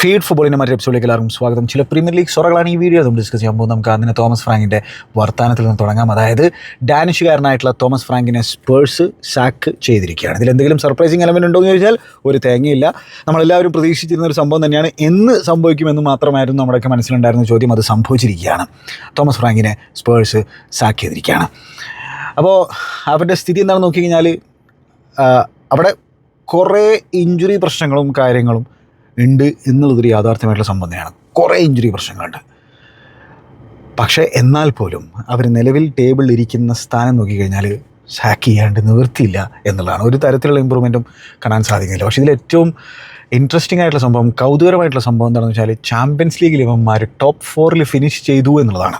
Feed ഫുട്ബോളിന്റെ മറ്റൊരു എപ്പിസോഡിലേക്ക് എല്ലാവർക്കും സ്വാഗതം. ചില പ്രീമിയർ ലീഗ് സൊറകളാണ് ഈ വീഡിയോ നമ്മൾ ഡിസ്കസ് ചെയ്യാൻ പോകുന്നത്. നമുക്ക് അതിന് തോമസ് ഫ്രാങ്കിന്റെ വർത്തമാനത്തിൽ നിന്ന് തുടങ്ങാം. അതായത് ഡാനിഷുകാരനായിട്ടുള്ള തോമസ് ഫ്രാങ്കിനെ സ്പേഴ്സ് സാക്ക് ചെയ്തിരിക്കുകയാണ്. ഇതിൽ എന്തെങ്കിലും സർപ്രൈസിങ് എലമെന്റ് ഉണ്ടോ എന്ന് ചോദിച്ചാൽ ഒരു തേങ്ങയില്ല. നമ്മളെല്ലാവരും പ്രതീക്ഷിച്ചിരുന്ന ഒരു സംഭവം തന്നെയാണ്. എന്ന് സംഭവിക്കുമെന്ന് മാത്രമായിരുന്നു നമ്മുടെയൊക്കെ മനസ്സിലുണ്ടായിരുന്ന ചോദ്യം. അത് സംഭവിച്ചിരിക്കുകയാണ്. തോമസ് ഫ്രാങ്കിനെ സ്പേഴ്സ് സാക്ക് ചെയ്തിരിക്കുകയാണ്. അപ്പോൾ അവരുടെ സ്ഥിതി എന്താണെന്ന് നോക്കി കഴിഞ്ഞാൽ അവിടെ കുറേ ഇഞ്ചുറി പ്രശ്നങ്ങളും കാര്യങ്ങളും ഉണ്ട് എന്നുള്ളതൊരു യാഥാർത്ഥ്യമായിട്ടുള്ള സംബന്ധമാണ് കുറേ ഇഞ്ചുറി പ്രശ്നങ്ങളുണ്ട്. പക്ഷേ എന്നാൽ പോലും അവർ നിലവിൽ ടേബിളിൽ ഇരിക്കുന്ന സ്ഥാനം നോക്കിക്കഴിഞ്ഞാൽ സാക്ക് ചെയ്യാണ്ട് നിവൃത്തിയില്ല എന്നുള്ളതാണ്. ഒരു തരത്തിലുള്ള ഇമ്പ്രൂവ്മെന്റും കാണാൻ സാധിക്കുന്നില്ല. പക്ഷേ ഇതിൽ ഏറ്റവും ഇൻട്രസ്റ്റിംഗ് ആയിട്ടുള്ള സംഭവം കൗതുകരമായിട്ടുള്ള സംഭവം എന്താണെന്ന് വെച്ചാൽ ചാമ്പ്യൻസ് ലീഗിൽ ഇവന്മാർ ടോപ്പ് ഫോറിൽ ഫിനിഷ് ചെയ്തു എന്നുള്ളതാണ്.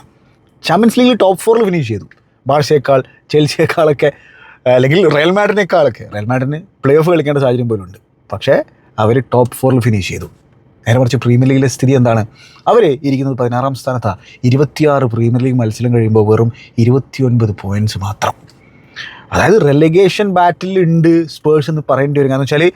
ചാമ്പ്യൻസ് ലീഗിൽ ടോപ്പ് ഫോറിൽ ഫിനിഷ് ചെയ്തു. ബാഴ്സയേക്കാൾ ചെൽസിയേക്കാളൊക്കെ അല്ലെങ്കിൽ റയൽ മാഡിനേക്കാളൊക്കെ റയൽ മാഡിന് പ്ലേ ഓഫ് കളിക്കേണ്ട സാഹചര്യം പോലും ഉണ്ട് പക്ഷേ അവർ ടോപ്പ് ഫോറിൽ ഫിനിഷ് ചെയ്തു. നേരെ മറിച്ച് പ്രീമിയർ ലീഗിലെ സ്ഥിതി എന്താണ്? അവർ ഇരിക്കുന്നത് പതിനാറാം സ്ഥാനത്താണ് ഇരുപത്തിയാറ് പ്രീമിയർ ലീഗ് മത്സരം കഴിയുമ്പോൾ വെറും ഇരുപത്തിയൊൻപത് പോയിന്റ്സ് മാത്രം. അതായത് റെലിഗേഷൻ ബാറ്റിൽ ഉണ്ട് സ്പേഴ്സ് എന്ന് പറയേണ്ടി വരും. കാരണം വെച്ചാൽ